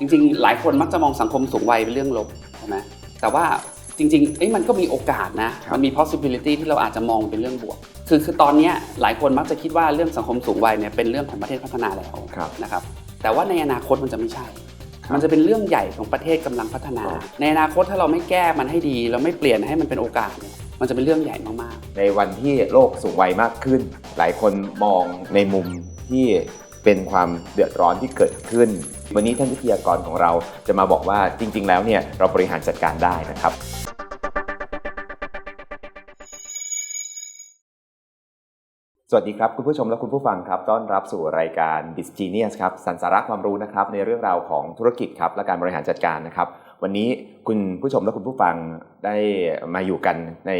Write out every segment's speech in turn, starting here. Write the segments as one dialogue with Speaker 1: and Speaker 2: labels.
Speaker 1: จริงๆ หลายคนมักจะมองสังคมสูงวัยเป็นเรื่องลบใช่ไหมแต่ว่าจริงๆเอ้ยมันก็มีโอกาสนะ
Speaker 2: ครับ
Speaker 1: มันมี possibility ที่เราอาจจะมองเป็นเรื่องบวก คือคือตอนเนี้ยหลายคนมักจะคิดว่าเรื่องสังคมสูงวัยเนี่ยเป็นเรื่องของประเทศพัฒนาแล้ว
Speaker 2: ครับ
Speaker 1: นะครับ แต่ว่าในอนาคตมันจะไม่ใช่
Speaker 2: ครับ
Speaker 1: มันจะเป็นเรื่องใหญ่ของประเทศกำลังพัฒนา
Speaker 2: ครับ
Speaker 1: ในอนาคตถ้าเราไม่แก้มันให้ดี เราไม่เปลี่ยนให้มันเป็นโอกาสเนี่ยมันจะเป็นเรื่องใหญ่มากๆ
Speaker 2: ในวันที่โลกสูงวัยมากขึ้น หลายคนมองในมุมที่เป็นความเดือดร้อนที่เกิดขึ้น วันนี้ท่านวิทยากรของเราจะมาบอกว่าจริง ๆ แล้วเนี่ยเราบริหารจัดการได้นะครับสวัสดีครับ คุณผู้ชมและคุณผู้ฟังครับต้อนรับสู่รายการ d i s Genius ครับสันสาระความรู้นะครับในเรื่องราวของธุรกิจครับและการบริหารจัดการนะครับ วันนี้คุณผู้ชมและคุณผู้ฟังได้มาอยู่กันใน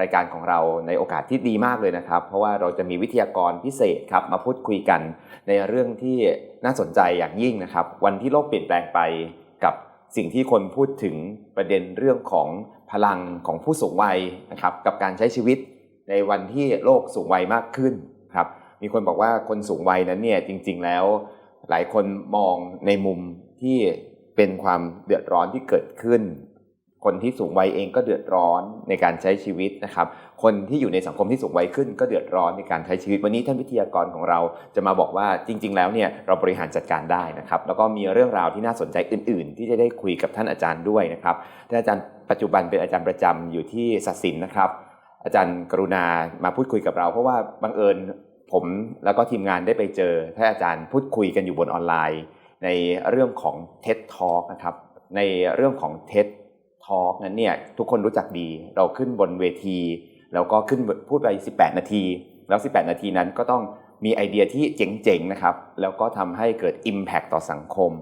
Speaker 2: รายการของเราในโอกาสที่ดีมากเลยนะครับ เพราะว่าเราจะมีวิทยากรพิเศษครับมาพูดคุยกันในเรื่องที่น่าสนใจอย่างยิ่งนะครับ วันที่โลกเปลี่ยนแปลงไปกับสิ่งที่คนพูดถึงประเด็นเรื่องของพลังของผู้สูงวัยนะครับกับการใช้ชีวิตในวันที่โลกสูงวัยมากขึ้นครับมีคนบอกว่าคนสูงวัยนั้นเนี่ยจริง ๆ แล้ว หลายคนมองในมุมที่ เป็นความเดือดร้อนที่เกิดขึ้น คนที่สูงวัยเองก็เดือดร้อนในการใช้ชีวิตนะครับ คนที่อยู่ในสังคมที่สูงวัยขึ้น ก็เดือดร้อนในการใช้ชีวิต วันนี้ท่านวิทยากรของเราจะมาบอกว่าจริง ๆ แล้วเนี่ยเราบริหารจัดการได้นะครับ แล้วก็มีเรื่องราวที่น่าสนใจอื่น ๆ ที่จะได้คุยกับท่านอาจารย์ด้วยนะครับท่านอาจารย์ปัจจุบันเป็นอาจารย์ประจำอยู่ที่ศศิลป์นะครับ อาจารย์กรุณามาพูดคุยกับเรา เพราะว่าบังเอิญผมแล้วก็ทีมงานได้ไปเจอท่านอาจารย์พูดคุยกันอยู่บนออนไลน์ ในเรื่องของ TED Talk นะครับในเรื่องของ TED Talk นั้นเนี่ยทุกคนรู้จักดีเราขึ้นบนเวที แล้วก็ขึ้นพูดไป 18 นาที แล้ว 18 นาทีนั้นก็ต้องมีไอเดียที่เจ๋งๆนะครับแล้วก็ทำให้เกิด Impact ต่อสังคม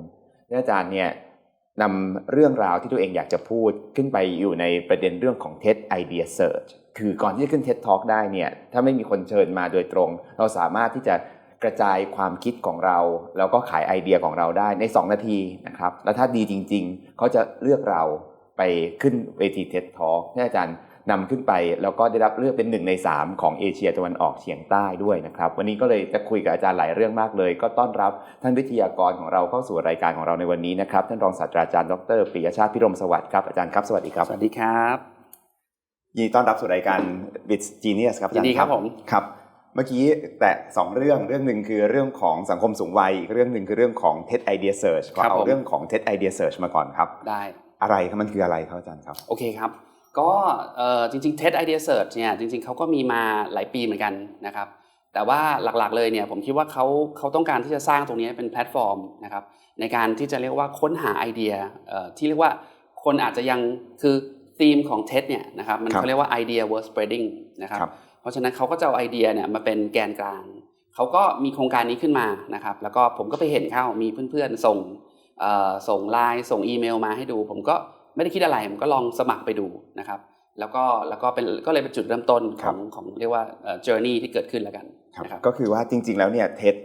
Speaker 2: อาจารย์เนี่ยนำเรื่องราวที่ตัวเองอยากจะพูดขึ้นไปอยู่ในประเด็นเรื่องของ TED Idea Search คือก่อนที่จะขึ้น TED Talk ได้เนี่ยถ้าไม่มีคนเชิญมาโดยตรง เราสามารถที่จะ กระจายความคิดของเรา แล้วก็ขายไอเดียของเราได้ใน 2 นาทีนะครับ แล้วถ้าดีจริง ๆ เขาจะเลือกเราไปขึ้นเวที TED Talk ที่อาจารย์นำขึ้นไป แล้วก็ได้รับเลือกเป็นหนึ่งใน 3 ของเอเชียตะวันออกเฉียงใต้ด้วยนะครับ วันนี้ก็เลยจะคุยกับอาจารย์หลายเรื่องมากเลย ก็ต้อนรับท่านวิทยากรของเราเข้าสู่รายการของเราในวันนี้นะครับท่านรองศาสตราจารย์ดรปิยชาติพิรมสวัสดิ์ครับอาจารย์ครับสวัสดีครับ
Speaker 1: สวัสดีครับ
Speaker 2: ยินดีต้อนรับสู่รายการ Bit Genius ครับอาจาร
Speaker 1: ยินดีครับผม
Speaker 2: ครับ เมื่อกี้แตะสองเรื่องเรื่องหนึ่งคือเรื่องของสังคมสูงวัยอีกเรื่องหนึ่งคือเรื่องของ TED Idea Search ขอ
Speaker 1: ครับ
Speaker 2: เอา
Speaker 1: ผม
Speaker 2: เรื่องของ TED Idea Search มาก่อนครับ
Speaker 1: ได้
Speaker 2: อะไรครับมันคืออะไรครับอาจารย์ครับ
Speaker 1: โอเคครับ ก็เอ่อจริงๆ TED Idea Search เนี่ยจริง ๆเขาก็มีมาหลายปีเหมือนกันนะครับ แต่ว่าหลักๆเลยเนี่ยผมคิดว่าเขาเขาต้องการที่จะสร้างตรงนี้เป็นแพลตฟอร์มนะครับในการที่จะเรียกว่าค้นหาไอเดียเอ่อที่เรียกว่าคนอาจจะยังคือธีมของ TED เนี่ยนะครับมัน
Speaker 2: ครับ
Speaker 1: เขาเรียกว่า idea worth spreading นะครับ
Speaker 2: ครับ
Speaker 1: เพ ราะฉะนั้นเขาก็จะเอาไอเดียเนี่ยมาเป็นแกนกลาง เขาก็มีโครงการนี้ขึ้นมานะครับ แล้วก็ผมก็ไปเห็นเข้ามีเพื่อนๆ ส่งเอ่อส่งไลน์ส่งอีเมลมาให้ดู ผมก็ไม่ได้คิดอะไรผมก็ลองสมัครไปดูนะครับ แล้วก็แล้วก็เป็นก็เลยเป็นจุดเริ่มต้นข
Speaker 2: ครั
Speaker 1: อบงของเรียกว่าเอ่อ journey ที่เกิดขึ้นแล้วกันนะครับ
Speaker 2: ก็คือว่าจริง ๆ แล้วเนี่ยเท็ด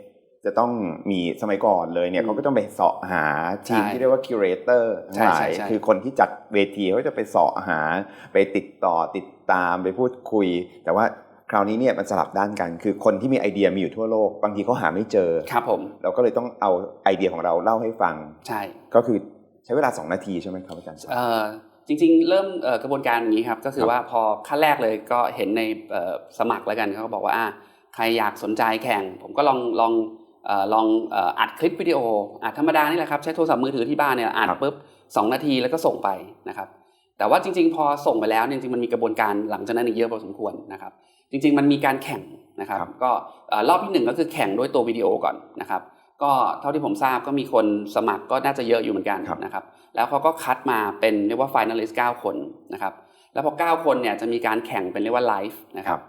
Speaker 2: จะต้องมีสมัยก่อนเลยเนี่ย
Speaker 1: อืม
Speaker 2: เขาก็ต้องไปเสาะหาทีม
Speaker 1: ใช่
Speaker 2: ที่เรียกว่าคิวเรเตอร์ทั้ง
Speaker 1: ใช่
Speaker 2: หลา
Speaker 1: ใช่
Speaker 2: ย
Speaker 1: ใช่
Speaker 2: คือคนที่จัดเวทีเขาจะไปเสาะหา ไปติดต่อติดตามไปพูดคุย แต่ว่า คราวนี้เนี่ยมันสลับด้านกัน คือคนที่มีไอเดียมีอยู่ทั่วโลก บางทีเขาหาไม่เจอ
Speaker 1: ครับผม
Speaker 2: เราก็เลยต้องเอาไอเดียของเราเล่าให้ฟัง
Speaker 1: ใช่
Speaker 2: ก็คือใช้เวลา 2 นาทีใช่ไหมครับอาจารย์
Speaker 1: เอ่อจริงๆ เริ่มเอ่อกระบวนการอย่างนี้ครับ ก็คือว่าพอขั้นแรกเลยก็เห็นในเอ่อสมัครแล้วกันเขาก็บอกว่าอะใครอยากสนใจแข่ง ผมก็ลองลองเอ่อลองเอ่ออัดคลิปวิดีโออัดธรรมดานี่แหละครับ ใช้โทรศัพท์มือถือที่บ้านเนี่ยอัดปุ๊บสองนาทีแล้วก็ส่งไปนะครับ แต่ว่าจริง ๆ พอส่งไปแล้วเนี่ยจริงๆมันมีกระบวนการหลังจากนั้นอีกเยอะพอสมควรนะครับ จริง ๆ มันมีการแข่งนะครับ ก็เอ่อรอบที่หนึ่งก็คือแข่งด้วยตัววิดีโอก่อนนะครับ ก็เท่าที่ผมทราบก็มีคนสมัครก็น่าจะเยอะอยู่เหมือนกันนะครับ แล้วเขาก็คัดมาเป็นเรียกว่า finalist 9คนนะครับ แล้วพอ 9 คนเนี่ยจะมีการแข่งเป็นเรียกว่าไลฟ์นะครับ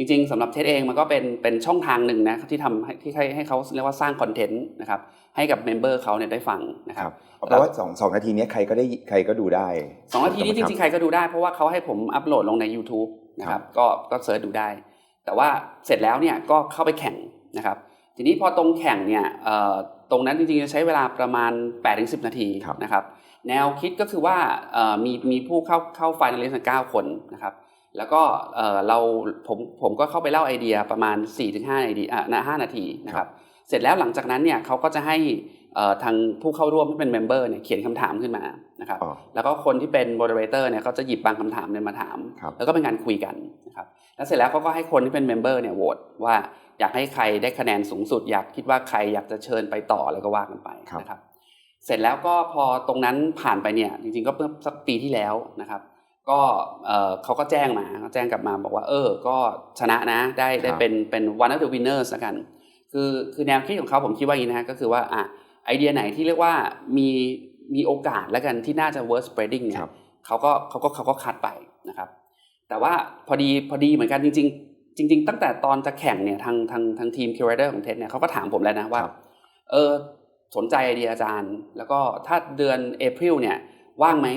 Speaker 1: จริงๆสำหรับเทสเองมันก็เป็นเป็นช่องทางหนึ่งนะที่ทำให้ที่ให้ให้เขาเรียกว่าสร้างคอนเทนต์นะครับให้กับเมมเบอร์เขาเนี่ยได้ฟังนะค
Speaker 2: ค
Speaker 1: รั
Speaker 2: รับบเพราะว่าสองสองนาทีเนี้ยใครก็ได้ใครก็ดูได้
Speaker 1: สองนาทีนี้จริงๆ ใครก็ดูได้เพราะว่าเขาให้ผมอัปโหลดลงใน YouTube นะครับก็ก็เสิร์ชดูได้ แต่ว่าเสร็จแล้วเนี่ยก็เข้าไปแข่งนะครับทีนี้พอตรงแข่งเนี่ยเอ่อตรงนั้นจริงๆจะใช้เวลาประมาณ 8-10 นาที
Speaker 2: ครับ
Speaker 1: นะครับแนวคิดก็คือว่าเอ่อมีมีผู้เข้าเข้าไฟนอลิสต์เก้าคนนะครับ แล้วก็เอ่อเราผมผมก็เข้าไปเล่าไอเดียประมาณ 4-5ไอเดียอะนะ5นาทีนะครับเสร็จแล้วหลังจากนั้นเนี่ยเขาก็จะให้เอ่อทางผู้เข้าร่วมที่เป็นเมมเบอร์เนี่ยเขียนคำถามขึ้นมานะครับ
Speaker 2: อ๋อ
Speaker 1: แล้วก็คนที่เป็นโมเดเลเตอร์เนี่ยก็จะหยิบบางคำถามเนี่ยมาถาม
Speaker 2: ครับ
Speaker 1: แล้วก็เป็นการคุยกันนะครับแล้วเสร็จแล้วเขาก็ให้คนที่เป็นเมมเบอร์เนี่ยโหวตว่าอยากให้ใครได้คะแนนสูงสุด อยากคิดว่าใครอยากจะเชิญไปต่ออะไรก็ว่ากันไปนะครับเสร็จแล้วก็พอตรงนั้นผ่านไปเนี่ยจริงๆก็เมื่อสักปีที่แล้วนะครับ ก็เอ่อเขาก็แจ้งมาเขาแจ้งกลับมาบอกว่า เออ ก็ชนะนะได้ได้
Speaker 2: ครับ
Speaker 1: เป็นเป็น one of the winners ละกัน คือคือแนวคิดของเขาผมคิดว่าอย่างนี้นะฮะก็คือว่าอะไอเดียไหนที่เรียกว่ามีมีโอกาสแล้วกันที่น่าจะ worth spreading เนี่
Speaker 2: ค
Speaker 1: ย
Speaker 2: รับ
Speaker 1: เขาก็เขาก็เขาก็คัดไปนะครับ แต่ว่าพอดีพอดีเหมือนกันจริง ๆ จริง ๆ ตั้งแต่ตอนจะแข่งเนี่ยทางทางทางทีม curator ของเท็ดเนี่ยเขาก็ถามผมแล้วนะว่า
Speaker 2: ครับ
Speaker 1: เออสนใจไอเดียอาจารย์ แล้วก็ถ้าเดือนเอพ i l เนี่ยว่างไหม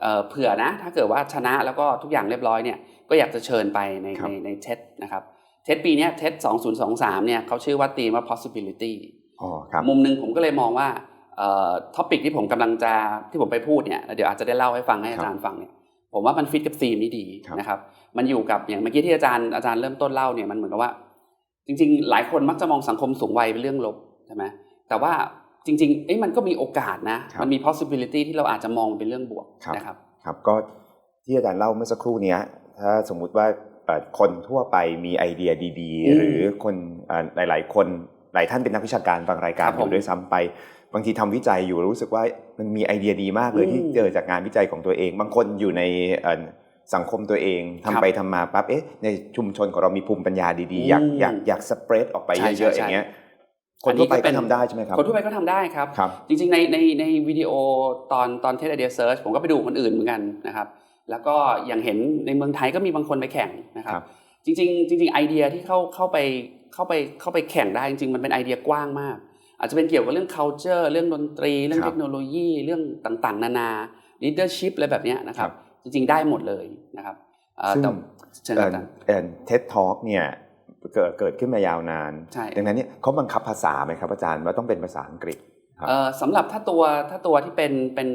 Speaker 1: เอ่อเผื่อนะ ถ้าเกิดว่าชนะแล้วก็ทุกอย่างเรียบร้อยเนี่ยก็อยากจะเชิญไปใน
Speaker 2: ครับ
Speaker 1: ในในเท็ดนะครับเท็ดปีเนี้ยเท็ด2023เนี่ยเขาชื่อว่าตีมว่า possibility
Speaker 2: อ๋อครับ
Speaker 1: มุมหนึ่งผมก็เลยมองว่าท็อปิกที่ผมกำลังจะที่ผมไปพูดเนี่ยแล้วเดี๋ยวอาจจะได้เล่าให้ฟังให้อาจารย์ฟังเนี่ยผมว่ามันฟิตกับธีมนี้ดี
Speaker 2: ครับ
Speaker 1: นะครับมันอยู่กับอย่างเมื่อกี้ที่อาจารย์อาจารย์เริ่มต้นเล่าเนี่ยมันเหมือนกับว่า จริง ๆ หลายคนมักจะมองสังคมสูงวัยเป็นเรื่องลบใช่ไหมแต่ว่า จริงๆเอ้ยมันก็มีโอกาสนะ
Speaker 2: ครับ
Speaker 1: มันมี possibility ที่เราอาจจะมองเป็นเรื่องบวก
Speaker 2: ครับ
Speaker 1: นะครับ
Speaker 2: ครับ ก็ที่อาจารย์เล่าเมื่อสักครู่เนี้ย ถ้าสมมุติว่าเอ่อคนทั่วไปมีไอเดียดี
Speaker 1: อืม
Speaker 2: ๆหรือคนเอ่อหลาย ๆ คนหลายท่านเป็นนักวิชาการบางรายการ
Speaker 1: ครับ
Speaker 2: อ
Speaker 1: ผม
Speaker 2: ยู่ด้วยซ้ำไป บางทีทำวิจัยอยู่แล้วรู้สึกว่ามันมีไอเดียดีมากเลย
Speaker 1: อืม
Speaker 2: ที่เจอจากงานวิจัยของตัวเอง บางคนอยู่ในเอ่อสังคมตัวเองทำ
Speaker 1: ครับ
Speaker 2: ไปทำมาปั๊บเอ๊ะในชุมชนของเรามีภูมิปัญญาดีๆ อยาก
Speaker 1: อืม
Speaker 2: อยากอยากสเปรดออกไป
Speaker 1: ใช่
Speaker 2: เยอะๆ
Speaker 1: ใช่
Speaker 2: อย่างเงี้ย
Speaker 1: อั
Speaker 2: คน
Speaker 1: นนี้
Speaker 2: ทั่วไป
Speaker 1: ก็เป็
Speaker 2: ก็
Speaker 1: น
Speaker 2: ทำได้ใช่ไหมครับ
Speaker 1: คนทั่วไปก็ทำได้ครับ
Speaker 2: ครับ
Speaker 1: จริงๆ ในในในวิดีโอตอนตอนเทสไอเดียเซิร์ชผมก็ไปดูคนอื่นเหมือนกันนะครับ แล้วก็อย่างเห็นในเมืองไทยก็มีบางคนไปแข่งนะครับ
Speaker 2: ครับ
Speaker 1: จริงๆ จริง ๆ ไอเดียที่เข้าเข้าไปเข้าไปเข้าไปแข่งได้จริงๆ มันเป็นไอเดียกว้างมาก อาจจะเป็นเกี่ยวกับเรื่อง culture เรื่องดนตรี เรื่อง
Speaker 2: ครับ
Speaker 1: เทคโนโลยีเรื่องต่างๆ นานา leadership อะไรแบบเนี้ยนะครับ
Speaker 2: ครับ
Speaker 1: จริงๆ ได้หมดเลยนะครับเอ่อ
Speaker 2: ซึ่ง
Speaker 1: แต่เชิญอาจารย์
Speaker 2: เท็ดทอ k เนี่ย เกิดเกิดขึ้นมายาวนาน
Speaker 1: ใช่
Speaker 2: ดังนั้นเนี่ยเขาบังคับภาษาไหมครับอาจารย์ว่าต้องเป็นภาษาอังกฤษครับ
Speaker 1: เอ่อสำหรับถ้าตัวถ้าตัวที่เป็นเป็น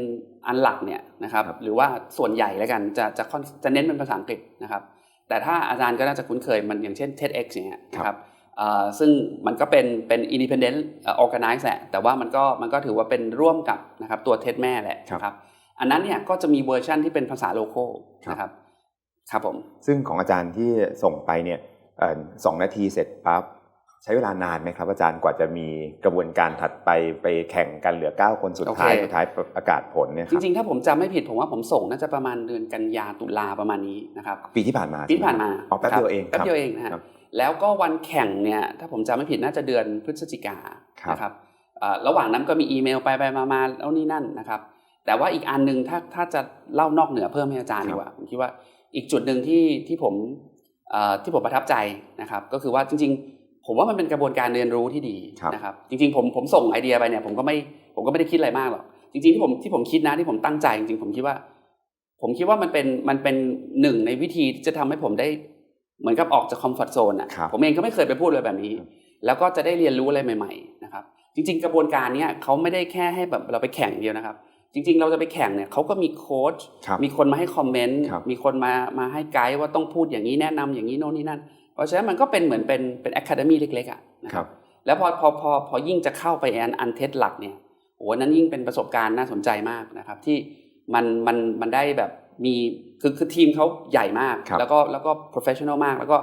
Speaker 1: อันหลักเนี่ยนะครับ
Speaker 2: ครับ
Speaker 1: หรือว่าส่วนใหญ่แล้วกันจะจะค่อนจะเน้นเป็นภาษาอังกฤษนะครับ แต่ถ้าอาจารย์ก็น่าจะคุ้นเคยมันอย่างเช่น TEDx อย่างเงี้ยนะครับเอ่อซึ่งมันก็เป็นเป็น independent เอ่อ organize แหละแต่ว่ามันก็มันก็ถือว่าเป็นร่วมกับนะครับตัว TED แม่แหละ
Speaker 2: ครับ
Speaker 1: นะครับอันนั้นเนี่ยก็จะมีเวอร์ชันที่เป็นภาษาโลโก้
Speaker 2: ครับ
Speaker 1: นะครับครับผม
Speaker 2: ซึ่งของอาจารย์ที่ส่งไปเนี่ยเอ่อ สองนาทีเสร็จปั๊บใช้เวลานานไหมครับ อาจารย์กว่าจะมีกระบวนการถัดไปไปแข่งกันเหลือ 9 คนสุดท้าย
Speaker 1: โอเค
Speaker 2: สุดท้ายประกาศผลเนี่ยค
Speaker 1: จ
Speaker 2: รับ
Speaker 1: ริงๆ ถ้าผมจำไม่ผิดผมว่าผมส่งน่าจะประมาณเดือนกันยาตุลาประมาณนี้นะครับ
Speaker 2: ปีที่ผ่านมา
Speaker 1: ปีที่ผ่านมา
Speaker 2: อ๋อแป๊บเดียวเอง
Speaker 1: แป๊บเดียวเองนะฮะ
Speaker 2: ครับ
Speaker 1: แล้วก็วันแข่งเนี่ยถ้าผมจำไม่ผิดน่าจะเดือนพฤศจิกา
Speaker 2: ครับ
Speaker 1: นะครับเอ่อระหว่างนั้นก็มีอีเมลไปไปมามาแล้วนี่นั่นนะครับ แต่ว่าอีกอันหนึ่งถ้าถ้าจะเล่านอกเหนือเพิ่มให้อาจารย์
Speaker 2: ครับ
Speaker 1: ดีกว่าผมคิดว่าอีกจุดหนึ่งที่ที่ผมเอ่อ ที่ผมประทับใจนะครับ ก็คือว่าจริง ๆ ผมว่ามันเป็นกระบวนการเรียนรู้ที่ดี
Speaker 2: ครับ
Speaker 1: นะครับจริง ๆ ผมผมส่งไอเดียไปเนี่ยผมก็ไม่ผมก็ไม่ได้คิดอะไรมากหรอกจริงๆที่ผมที่ผมคิดนะที่ผมตั้งใจจริงๆผมคิดว่า ผมคิดว่ามันเป็นมันเป็นหนึ่งในวิธีที่จะทำให้ผมได้เหมือนกับออกจากคอมฟอร์ทโซนอะ
Speaker 2: ครับ
Speaker 1: ผมเองก็ไม่เคยไปพูดเลยแบบนี้
Speaker 2: ครับ
Speaker 1: แล้วก็จะได้เรียนรู้อะไรใหม่ ๆ นะครับ จริง ๆ กระบวนการเนี้ยเขาไม่ได้แค่ให้แบบเราไปแข่งอย่างเดียวนะครับ จริงๆ เราจะไปแข่งเนี่ยเขาก็มีโค้ช
Speaker 2: ครับ
Speaker 1: มีคนมาให้คอมเมนต์
Speaker 2: ครับ
Speaker 1: มีคนมามาให้ไกด์ว่าต้องพูดอย่างนี้แนะนำอย่างนี้โน่นนี่นั่น เพราะฉะนั้นมันก็เป็นเหมือนเป็นเป็นอะคาเดมี่เล็กๆอะนะ
Speaker 2: ค
Speaker 1: ค
Speaker 2: รั
Speaker 1: รับบแล้วพอพอพอพอยิ่งจะเข้าไปอันอันเทสหลักเนี่ยโอ้นั้นยิ่งเป็นประสบการณ์น่าสนใจมากนะครับ ที่มันมันมันได้แบบมีคือคือทีมเขาใหญ่มาก
Speaker 2: ครับ
Speaker 1: แล้วก็แล้วก็ professional มากแล้วก็